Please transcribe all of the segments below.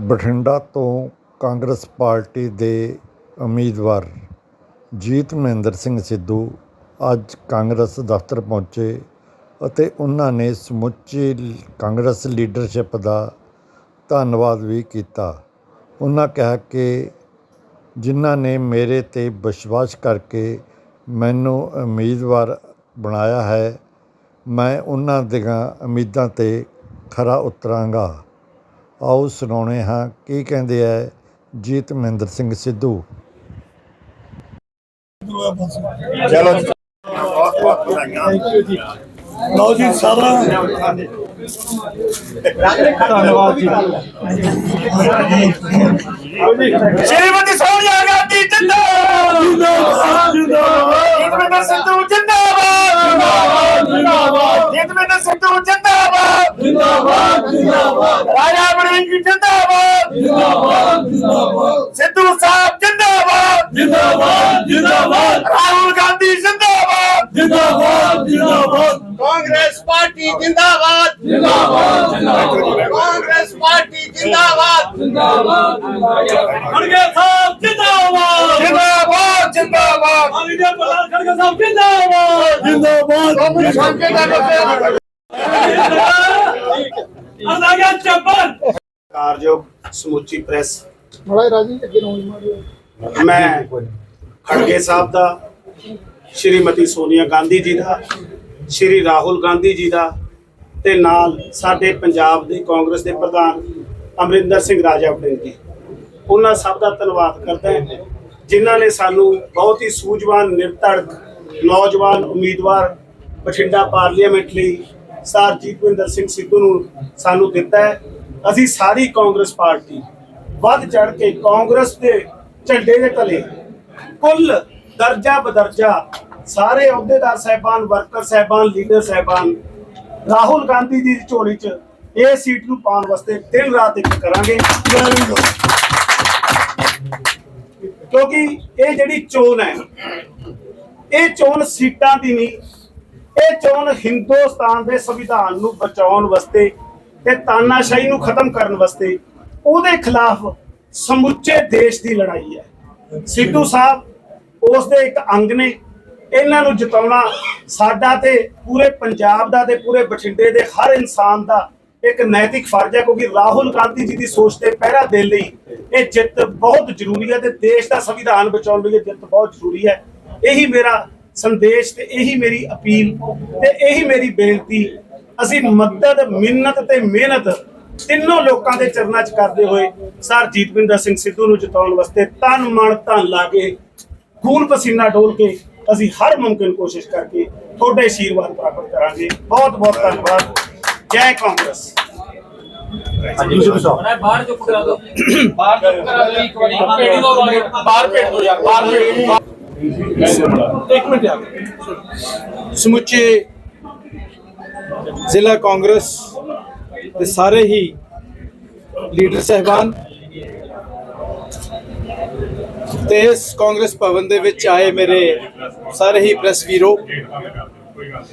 ਬਠਿੰਡਾ ਤੋਂ ਕਾਂਗਰਸ ਪਾਰਟੀ ਦੇ ਉਮੀਦਵਾਰ ਜੀਤ ਮਹਿੰਦਰ ਸਿੰਘ ਸਿੱਧੂ ਅੱਜ ਕਾਂਗਰਸ ਦਫ਼ਤਰ ਪਹੁੰਚੇ ਅਤੇ ਉਹਨਾਂ ਨੇ ਸਮੁੱਚੀ ਕਾਂਗਰਸ ਲੀਡਰਸ਼ਿਪ ਦਾ ਧੰਨਵਾਦ ਵੀ ਕੀਤਾ। ਉਹਨਾਂ ਕਿਹਾ ਕਿ ਜਿਨ੍ਹਾਂ ਨੇ ਮੇਰੇ 'ਤੇ ਵਿਸ਼ਵਾਸ ਕਰਕੇ ਮੈਨੂੰ ਉਮੀਦਵਾਰ ਬਣਾਇਆ ਹੈ, ਮੈਂ ਉਹਨਾਂ ਦੀਆਂ ਉਮੀਦਾਂ 'ਤੇ ਖਰਾ ਉਤਰਾਂਗਾ। ਆਓ ਸੁਣਾਉਂਦੇ ਹਾਂ ਕੀ ਕਹਿੰਦੇ ਹੈ ਜੀਤ ਮਹਿੰਦਰ ਸਿੰਘ ਸਿੱਧੂ। ਚਲੋ ਜੀ। ਬਹੁਤ ਬਹੁਤ ਵਧਾਈਆਂ। ਲਓ ਜੀ ਸਾਰਾ ਧੰਨਵਾਦ ਜੀ। ਸ਼੍ਰੀਮਤੀ ਸੋਨੀਆ ਗਾਂਧੀ ਜਿੰਦਾਬਾਦ। ਜਿੰਦਾਬਾਦ ਜਿੰਦਾਬਾਦ। ਸਿੱਧੂ ਜਿੰਦਾਬਾਦ। ਜਿੰਦਾਬਾਦ ਜੀਤਮਿੰਦਰ ਸਿੱਧੂ ਜਿੰਦਾਬਾਦ ਜਿੰਦਾਬਾਦ। ਜਿੰਦਾਬਾਦ ਰਾਜਾ ਵੜਿੰਗ ਜਿੰਦਾਬਾਦ। ਜਿੰਦਾਬਾਦ ਜਿੰਦਾਬਾਦ। ਸਿੱਧੂ ਸਾਹਿਬ ਜਿੰਦਾਬਾਦ। ਜਿੰਦਾਬਾਦ ਜਿੰਦਾਬਾਦ। ਰਾਹੁਲ ਗਾਂਧੀ ਜਿੰਦਾਬਾਦ। ਜਿੰਦਾਬਾਦ ਜਿੰਦਾਬਾਦ। ਕਾਂਗਰਸ ਪਾਰਟੀ ਜਿੰਦਾਬਾਦ। ਜਿੰਦਾਬਾਦ ਜਿੰਦਾਬਾਦ। ਕਾਂਗਰਸ ਪਾਰਟੀ ਜਿੰਦਾਬਾਦ। ਖੜਗੇ ਸਾਹਿਬ ਜਿੰਦਾਬਾਦ। ਜਿੰਦਾਬਾਦ ਜਿੰਦਾਬਾਦ। ਅਲੀ ਦੇ ਪ੍ਰਧਾਨ ਖੜਗੇ ਸਾਹਿਬ ਜਿੰਦਾਬਾਦ। ਜਿੰਦਾਬਾਦ। ਸੰਕੇ ਦਾ ਅਰਦਾਗਾ ਚੱਪਲ ਕਾਰਜੋਗ ਸਮੁੱਚੀ ਪ੍ਰੈਸ। ਮੜਾ ਰਾਜੀ ਅੱਗੇ ਨੂੰ ਮਾਰਿਓ ਮੈਂ ਖੜਗੇ ਸਾਹਿਬ ਦਾ ਸ਼੍ਰੀਮਤੀ ਸੋਨੀਆ ਗਾਂਧੀ ਜੀ ਦਾ ਸ਼੍ਰੀ ਰਾਹੁਲ ਗਾਂਧੀ ਜੀ ਦਾ ਤੇ ਨਾਲ ਸਾਡੇ ਪੰਜਾਬ ਦੇ ਕਾਂਗਰਸ ਦੇ ਪ੍ਰਧਾਨ ਅਮਰਿੰਦਰ ਸਿੰਘ ਰਾਜਾ ਵੜਿੰਗ ਜੀ। ਉਹਨਾਂ ਸਭ ਦਾ ਧੰਨਵਾਦ ਕਰਦਾ ਹਾਂ ਜਿਨ੍ਹਾਂ ਨੇ ਸਾਨੂੰ ਬਹੁਤ ਹੀ ਸੂਝਵਾਨ ਨਿਰਧੜਕ ਨੌਜਵਾਨ ਉਮੀਦਵਾਰ ਬਠਿੰਡਾ ਪਾਰਲੀਮੈਂਟ ਲਈ ਸਰ ਜੀਤਵਿੰਦਰ ਸਿੰਘ ਸਿੱਧੂ ਨੂੰ ਸਾਨੂੰ ਦਿੱਤਾ ਹੈ। ਅਸੀਂ ਸਾਰੀ ਕਾਂਗਰਸ ਪਾਰਟੀ ਵੱਧ ਚੜ ਕੇ ਕਾਂਗਰਸ ਦੇ ਝੰਡੇ ਦੇ ਤਲੇ ਕੁੱਲ ਦਰਜਾ ਬਦਰਜਾ ਸਾਰੇ ਅਹੁਦੇਦਾਰ ਸਹਿਬਾਨ, ਵਰਕਰ ਸਹਿਬਾਨ, ਲੀਡਰ ਸਹਿਬਾਨ ਰਾਹੁਲ ਗਾਂਧੀ ਜੀ ਦੀ ਝੋਲੀ 'ਚ ਇਹ ਸੀਟ ਨੂੰ ਪਾਉਣ ਵਾਸਤੇ ਦਿਨ ਰਾਤ ਇੱਕ ਕਰਾਂਗੇ। ਕਿਉਂਕਿ ਇਹ ਜਿਹੜੀ ਚੋਣ ਹੈ, ਇਹ ਚੋਣ ਸੀਟਾਂ ਦੀ ਨਹੀਂ ਇਹ ਚੋਣ ਹਿੰਦੁਸਤਾਨ ਦੇ ਸੰਵਿਧਾਨ ਨੂੰ ਬਚਾਉਣ ਵਾਸਤੇ ਤੇ ਤਾਨਾਸ਼ਾਹੀ ਨੂੰ ਖਤਮ ਕਰਨ ਵਾਸਤੇ ਉਹਦੇ ਖਿਲਾਫ ਸਮੁੱਚੇ ਦੇਸ਼ ਦੀ ਲੜਾਈ ਹੈ। ਸਿੱਧੂ ਸਾਹਿਬ ਉਸ ਦੇ ਇੱਕ ਅੰਗ ਨੇ। ਇਹਨਾਂ ਨੂੰ ਜਿਤਾਉਣਾ ਸਾਡਾ ਤੇ ਪੂਰੇ ਪੰਜਾਬ ਦਾ ਤੇ ਪੂਰੇ ਬਠਿੰਡੇ ਦੇ ਹਰ ਇਨਸਾਨ ਦਾ ਇੱਕ ਨੈਤਿਕ ਫਰਜ਼ ਹੈ ਕਿਉਂਕਿ ਰਾਹੁਲ ਗਾਂਧੀ ਜੀ ਦੀ ਸੋਚ ਤੇ ਪਹਿਰਾ ਦੇਣ ਲਈ ਇਹ ਜਿੱਤ ਬਹੁਤ ਜ਼ਰੂਰੀ ਹੈ ਤੇ ਦੇਸ਼ ਦਾ ਸੰਵਿਧਾਨ ਬਚਾਉਣ ਲਈ ਇਹ ਜਿੱਤ ਬਹੁਤ ਜ਼ਰੂਰੀ ਹੈ। ਇਹੀ ਮੇਰਾ ਸੰਦੇਸ਼ ਤੇ ਇਹੀ ਮੇਰੀ ਅਪੀਲ ਤੇ ਇਹੀ ਮੇਰੀ ਬੇਨਤੀ ਅਸੀਂ ਮਦਦ ਮਿੰਨਤ ਤੇ ਮਿਹਨਤ ਤਿੰਨੋਂ ਲੋਕਾਂ ਦੇ ਚਰਨਾਂ 'ਚ ਕਰਦੇ ਹੋਏ ਸਰ ਜੀਤਵਿੰਦਰ ਸਿੰਘ ਸਿੱਧੂ ਨੂੰ ਜਿਤਾਉਣ ਵਾਸਤੇ ਤਨ ਮਨ ਧਨ ਲਾ ਕੇ ਖੂਨ ਪਸੀਨਾ ਡੋਲ ਕੇ ਅਸੀਂ ਹਰ ਮੁਮਕਿਨ ਕੋਸ਼ਿਸ਼ ਕਰਕੇ ਤੁਹਾਡੇ ਆਸ਼ੀਰਵਾਦ ਪ੍ਰਾਪਤ ਕਰਾਂਗੇ। ਬਹੁਤ ਬਹੁਤ ਧੰਨਵਾਦ। ਜੈ ਕਾਂਗਰਸ। ਬਾਹਰ ਚੁੱਪ ਕਰਾ ਦੋ ਬਾਹਰ ਚੁੱਪ ਕਰਾ ਦੋ ਇੱਕ ਵਾਰੀ। ਬਾਹਰ ਭੇਜ ਦਿਓ ਯਾਰ। ਬਾਹਰ ਭੇਜ ਦਿਓ। ਇੱਕ ਮਿੰਟ ਆ ਸਮੁੱਚੇ ਜ਼ਿਲ੍ਹਾ ਕਾਂਗਰਸ ਦੇ ਸਾਰੇ ਹੀ ਲੀਡਰ ਸਹਿਬਾਨ ਤੇ ਇਸ ਕਾਂਗਰਸ ਭਵਨ ਦੇ ਵਿੱਚ ਆਏ ਮੇਰੇ ਸਾਰੇ ਹੀ ਪ੍ਰੈਸ ਵੀਰੋ,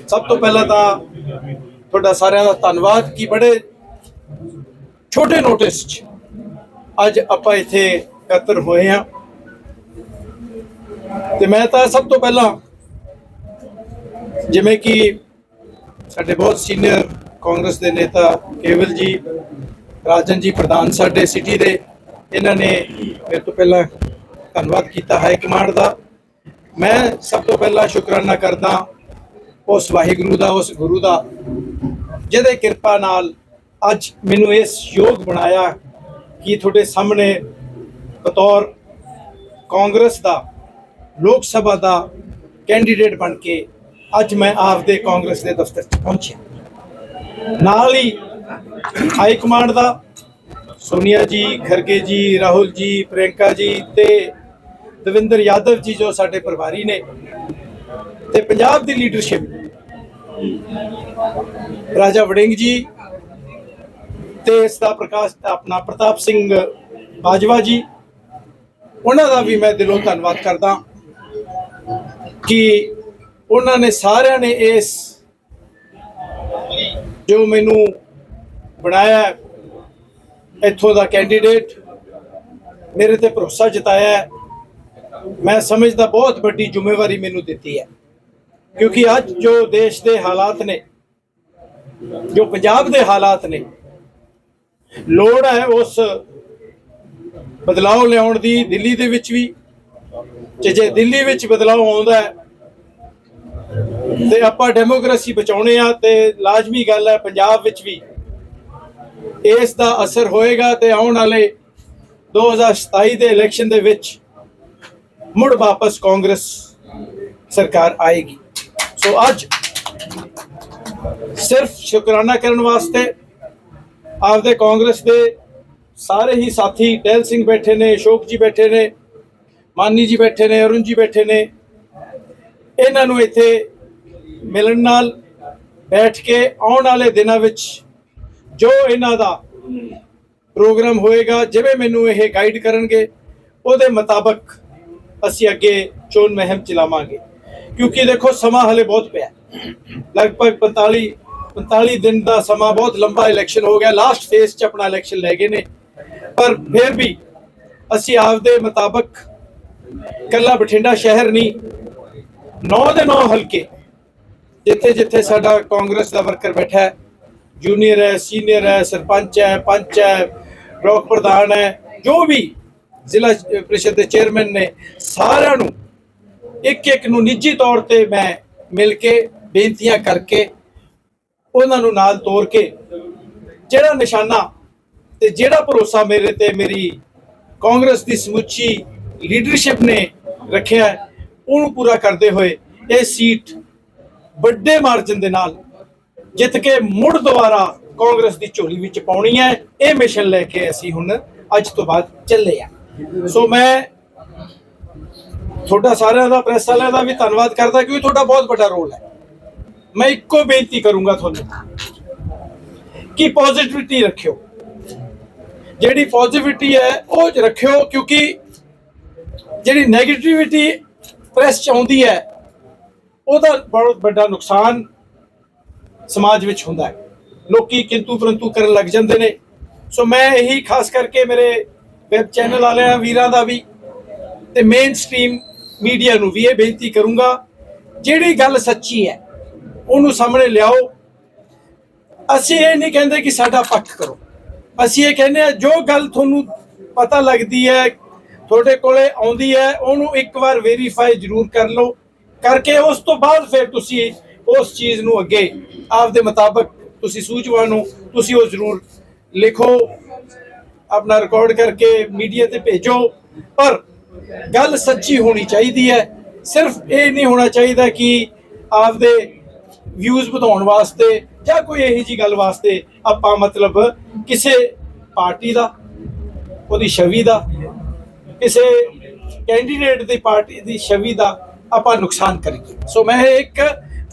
ਸਭ ਤੋਂ ਪਹਿਲਾਂ ਤਾਂ ਤੁਹਾਡਾ ਸਾਰਿਆਂ ਦਾ ਧੰਨਵਾਦ ਕਿ ਬੜੇ ਛੋਟੇ ਨੋਟਿਸ 'ਚ ਅੱਜ ਆਪਾਂ ਇੱਥੇ ਇਕੱਤਰ ਹੋਏ ਹਾਂ। ਤੇ ਮੈਂ ਤਾਂ ਸਭ ਤੋਂ ਪਹਿਲਾਂ ਜਿਵੇਂ ਕਿ ਸਾਡੇ ਬਹੁਤ ਸੀਨੀਅਰ ਕਾਂਗਰਸ ਦੇ ਨੇਤਾ ਕੇਵਲ ਜੀ, ਰਾਜਨ ਜੀ ਪ੍ਰਧਾਨ ਸਾਡੇ ਸਿਟੀ ਦੇ, ਇਹਨਾਂ ਨੇ ਮੇਰੇ ਤੋਂ ਪਹਿਲਾਂ ਧੰਨਵਾਦ ਕੀਤਾ ਹਾਈ ਕਮਾਂਡ ਦਾ। ਮੈਂ ਸਭ ਤੋਂ ਪਹਿਲਾਂ ਸ਼ੁਕਰਾਨਾ ਕਰਦਾ ਉਸ ਵਾਹਿਗੁਰੂ ਦਾ, ਉਸ ਗੁਰੂ ਦਾ, ਜਿਹਦੇ ਕਿਰਪਾ ਨਾਲ ਅੱਜ ਮੈਨੂੰ ਇਸ ਯੋਗ ਬਣਾਇਆ ਕਿ ਤੁਹਾਡੇ ਸਾਹਮਣੇ ਬਤੌਰ ਕਾਂਗਰਸ ਦਾ ਲੋਕ ਸਭਾ ਦਾ ਕੈਂਡੀਡੇਟ ਬਣ ਕੇ ਅੱਜ ਮੈਂ ਆਪਦੇ ਕਾਂਗਰਸ ਦੇ ਦਫ਼ਤਰ 'ਚ ਪਹੁੰਚਿਆ। ਨਾਲ ਹੀ ਹਾਈ ਕਮਾਂਡ ਦਾ ਸੋਨੀਆ ਜੀ, ਖਰਗੇ ਜੀ, ਰਾਹੁਲ ਜੀ, ਪ੍ਰਿਯੰਕਾ ਜੀ ਤੇ ਦਵਿੰਦਰ ਯਾਦਵ ਜੀ ਜੋ ਸਾਡੇ ਪਰਿਵਾਰੀ ਨੇ ਤੇ ਪੰਜਾਬ ਦੀ ਲੀਡਰਸ਼ਿਪ ਰਾਜਾ ਵੜਿੰਗ ਜੀ ਤੇ ਇਸ ਦਾ ਪ੍ਰਕਾਸ਼ ਆਪਣਾ ਪ੍ਰਤਾਪ ਸਿੰਘ ਬਾਜਵਾ ਜੀ, ਉਹਨਾਂ ਦਾ ਵੀ ਮੈਂ ਦਿਲੋਂ ਧੰਨਵਾਦ ਕਰਦਾ ਕਿ ਉਹਨਾਂ ਨੇ ਸਾਰਿਆਂ ਨੇ ਇਸ ਜੋ ਮੈਨੂੰ ਬਣਾਇਆ ਇੱਥੋਂ ਦਾ ਕੈਂਡੀਡੇਟ ਮੇਰੇ ਤੇ ਭਰੋਸਾ ਜਤਾਇਆ ਮੈਂ ਸਮਝਦਾ ਬਹੁਤ ਵੱਡੀ ਜ਼ਿੰਮੇਵਾਰੀ ਮੈਨੂੰ ਦਿੱਤੀ ਹੈ। ਕਿਉਂਕਿ ਅੱਜ ਜੋ ਦੇਸ਼ ਦੇ ਹਾਲਾਤ ਨੇ, ਜੋ ਪੰਜਾਬ ਦੇ ਹਾਲਾਤ ਨੇ, ਲੋੜ ਹੈ ਉਸ ਬਦਲਾਅ ਲਿਆਉਣ ਦੀ, ਦਿੱਲੀ ਦੇ ਵਿੱਚ ਵੀ ਤੇ ਜੇ ਦਿੱਲੀ ਵਿੱਚ ਬਦਲਾਅ ਆਉਂਦਾ ਹੈ, ਤੇ ਆਪਾਂ ਡੈਮੋਕ੍ਰੇਸੀ ਬਚਾਉਣੇ ਆ, ਤੇ ਲਾਜ਼ਮੀ ਗੱਲ ਹੈ ਪੰਜਾਬ ਵਿੱਚ ਵੀ ਇਸ ਦਾ ਅਸਰ ਹੋਏਗਾ ਤੇ ਆਉਣ ਵਾਲੇ 2027 ਦੇ ਇਲੈਕਸ਼ਨ ਦੇ ਵਿੱਚ ਮੁੜ ਵਾਪਸ ਕਾਂਗਰਸ ਸਰਕਾਰ ਆਏਗੀ। ਸੋ ਅੱਜ ਸਿਰਫ ਸ਼ੁਕਰਾਨਾ ਕਰਨ ਵਾਸਤੇ ਆਪਦੇ ਕਾਂਗਰਸ ਦੇ ਸਾਰੇ ਹੀ ਸਾਥੀ, ਟਹਿਲ ਸਿੰਘ ਬੈਠੇ ਨੇ, ਅਸ਼ੋਕ ਜੀ ਬੈਠੇ ਨੇ ਮਾਨੀ ਜੀ ਬੈਠੇ ਨੇ, ਅਰੁਣ ਜੀ ਬੈਠੇ ਨੇ। ਇਹਨਾਂ ਨੂੰ ਇੱਥੇ ਮਿਲਣ ਨਾਲ ਬੈਠ ਕੇ ਆਉਣ ਵਾਲੇ ਦਿਨਾਂ ਵਿੱਚ ਜੋ ਇਹਨਾਂ ਦਾ ਪ੍ਰੋਗਰਾਮ ਹੋਏਗਾ, ਜਿਵੇਂ ਮੈਨੂੰ ਇਹ ਗਾਈਡ ਕਰਨਗੇ, ਉਹਦੇ ਮੁਤਾਬਕ ਅਸੀਂ ਅੱਗੇ ਚੋਣ ਮਹਿਮ ਚਲਾਵਾਂਗੇ। ਕਿਉਂਕਿ ਦੇਖੋ, ਸਮਾਂ ਹਲੇ ਬਹੁਤ ਪਿਆ। ਲਗਭਗ 45 45 ਦਿਨ ਦਾ ਸਮਾਂ ਬਹੁਤ ਲੰਬਾ ਇਲੈਕਸ਼ਨ ਹੋ ਗਿਆ। ਲਾਸਟ ਫੇਸ 'ਚ ਆਪਣਾ ਇਲੈਕਸ਼ਨ ਲੈ ਗਏ ਨੇ। ਪਰ ਫਿਰ ਵੀ ਅਸੀਂ ਆਪਦੇ ਮੁਤਾਬਕ ਕੱਲਾ ਬਠਿੰਡਾ ਸ਼ਹਿਰ ਨਹੀਂ, ਨੌ ਦੇ ਨੌ ਹਲਕੇ, ਜਿੱਥੇ ਜਿੱਥੇ ਸਾਡਾ ਕਾਂਗਰਸ ਦਾ ਵਰਕਰ ਬੈਠਾ ਹੈ। ਜੂਨੀਅਰ ਹੈ ਸੀਨੀਅਰ ਹੈ, ਸਰਪੰਚ ਹੈ, ਪੰਚ ਹੈ, ਬਲਾਕ ਪ੍ਰਧਾਨ ਹੈ, ਜੋ ਵੀ ਜ਼ਿਲ੍ਹਾ ਪ੍ਰੀਸ਼ਦ ਦੇ ਚੇਅਰਮੈਨ ਨੇ, ਸਾਰਿਆਂ ਨੂੰ ਇੱਕ ਇੱਕ ਨੂੰ ਨਿੱਜੀ ਤੌਰ ਤੇ ਮੈਂ ਮਿਲ ਕੇ ਬੇਨਤੀਆਂ ਕਰਕੇ ਉਹਨਾਂ ਨੂੰ ਨਾਲ ਤੋਰ ਕੇ ਜਿਹੜਾ ਨਿਸ਼ਾਨਾ ਤੇ ਜਿਹੜਾ ਭਰੋਸਾ ਮੇਰੇ ਤੇ ਮੇਰੀ ਕਾਂਗਰਸ ਦੀ ਸਮੁੱਚੀ ਲੀਡਰਸ਼ਿਪ ਨੇ ਰੱਖਿਆ ਉਹਨੂੰ ਪੂਰਾ ਕਰਦੇ ਹੋਏ ਇਹ ਸੀਟ ਵੱਡੇ ਮਾਰਜਨ ਦੇ ਨਾਲ ਜਿੱਤ ਕੇ ਮੁੜ ਦੁਬਾਰਾ ਕਾਂਗਰਸ ਦੀ ਝੋਲੀ ਵਿੱਚ ਪਾਉਣੀ ਹੈ, ਇਹ ਮਿਸ਼ਨ ਲੈ ਕੇ ਅਸੀਂ ਹੁਣ ਅੱਜ ਤੋਂ ਬਾਅਦ ਚੱਲੇ ਆ ਸੋ ਮੈਂ ਤੁਹਾਡਾ ਸਾਰਿਆਂ ਦਾ ਪ੍ਰੈਸ ਵਾਲਿਆਂ ਦਾ ਵੀ ਧੰਨਵਾਦ ਕਰਦਾ ਕਿਉਂਕਿ ਤੁਹਾਡਾ ਬਹੁਤ ਵੱਡਾ ਰੋਲ ਹੈ। ਮੈਂ ਇੱਕੋ ਬੇਨਤੀ ਕਰੂੰਗਾ ਤੁਹਾਨੂੰ ਕਿ ਪੋਜ਼ਿਟਿਵਿਟੀ ਰੱਖਿਓ। ਜਿਹੜੀ ਪੋਜ਼ਿਟਿਵਿਟੀ ਹੈ, ਉਹ ਰੱਖਿਓ ਕਿਉਂਕਿ ਜਿਹੜੀ 네ਗੇਟਿਵਿਟੀ ਪ੍ਰੈਸ ਚ ਆਉਂਦੀ ਹੈ ਉਹਦਾ ਬਹੁਤ ਵੱਡਾ ਨੁਕਸਾਨ ਸਮਾਜ ਵਿੱਚ ਹੁੰਦਾ ਹੈ। ਲੋਕੀ ਕਿੰਤੂ ਪਰੰਤੂ ਕਰਨ ਲੱਗ ਜਾਂਦੇ ਨੇ। ਸੋ ਮੈਂ ਇਹੀ ਖਾਸ ਕਰਕੇ ਮੇਰੇ ਵੈਬ ਚੈਨਲ ਵਾਲਿਆਂ, ਵੀਰਾਂ ਦਾ ਵੀ ਤੇ ਮੇਨ ਸਟ੍ਰੀਮ ਮੀਡੀਆ ਨੂੰ ਵੀ ਇਹ ਬੇਨਤੀ ਕਰੂੰਗਾ, ਜਿਹੜੀ ਗੱਲ ਸੱਚੀ ਹੈ, ਉਹਨੂੰ ਸਾਹਮਣੇ ਲਿਆਓ। ਅਸੀਂ ਇਹ ਨਹੀਂ ਕਹਿੰਦੇ ਕਿ ਸਾਡਾ ਪੱਖ ਕਰੋ। ਅਸੀਂ ਇਹ ਕਹਿੰਦੇ ਆ ਜੋ ਗੱਲ ਤੁਹਾਨੂੰ ਪਤਾ ਲੱਗਦੀ ਹੈ ਤੁਹਾਡੇ ਕੋਲੇ ਆਉਂਦੀ ਹੈ, ਉਹਨੂੰ ਇੱਕ ਵਾਰ ਵੈਰੀਫਾਈ ਜ਼ਰੂਰ ਕਰ ਲਓ। ਕਰਕੇ ਉਸ ਤੋਂ ਬਾਅਦ ਫਿਰ ਤੁਸੀਂ ਉਸ ਚੀਜ਼ ਨੂੰ ਅੱਗੇ ਆਪਦੇ ਮੁਤਾਬਕ ਤੁਸੀਂ ਸੂਝਵਾਨ ਨੂੰ ਤੁਸੀਂ ਉਹ ਜ਼ਰੂਰ ਲਿਖੋ, ਆਪਣਾ ਰਿਕਾਰਡ ਕਰਕੇ ਮੀਡੀਆ ਤੇ ਭੇਜੋ। ਪਰ ਗੱਲ ਸੱਚੀ ਹੋਣੀ ਚਾਹੀਦੀ ਹੈ, ਸਿਰਫ ਇਹ ਨਹੀਂ ਹੋਣਾ ਚਾਹੀਦਾ ਕਿ ਆਪਦੇ ਵਿਊਜ਼ ਵਧਾਉਣ ਵਾਸਤੇ ਜਾਂ ਕੋਈ ਇਹੋ ਜੀ ਗੱਲ ਵਾਸਤੇ ਆਪਾਂ ਮਤਲਬ ਕਿਸੇ ਪਾਰਟੀ ਦਾ, ਉਹਦੀ ਛਵੀ ਦਾ ਕਿਸੇ ਕੈਂਡੀਡੇਟ ਦੀ ਪਾਰਟੀ ਦੀ ਛਵੀ ਦਾ ਆਪਾਂ ਨੁਕਸਾਨ ਕਰੀਏ। ਸੋ ਮੈਂ ਇਹ ਇੱਕ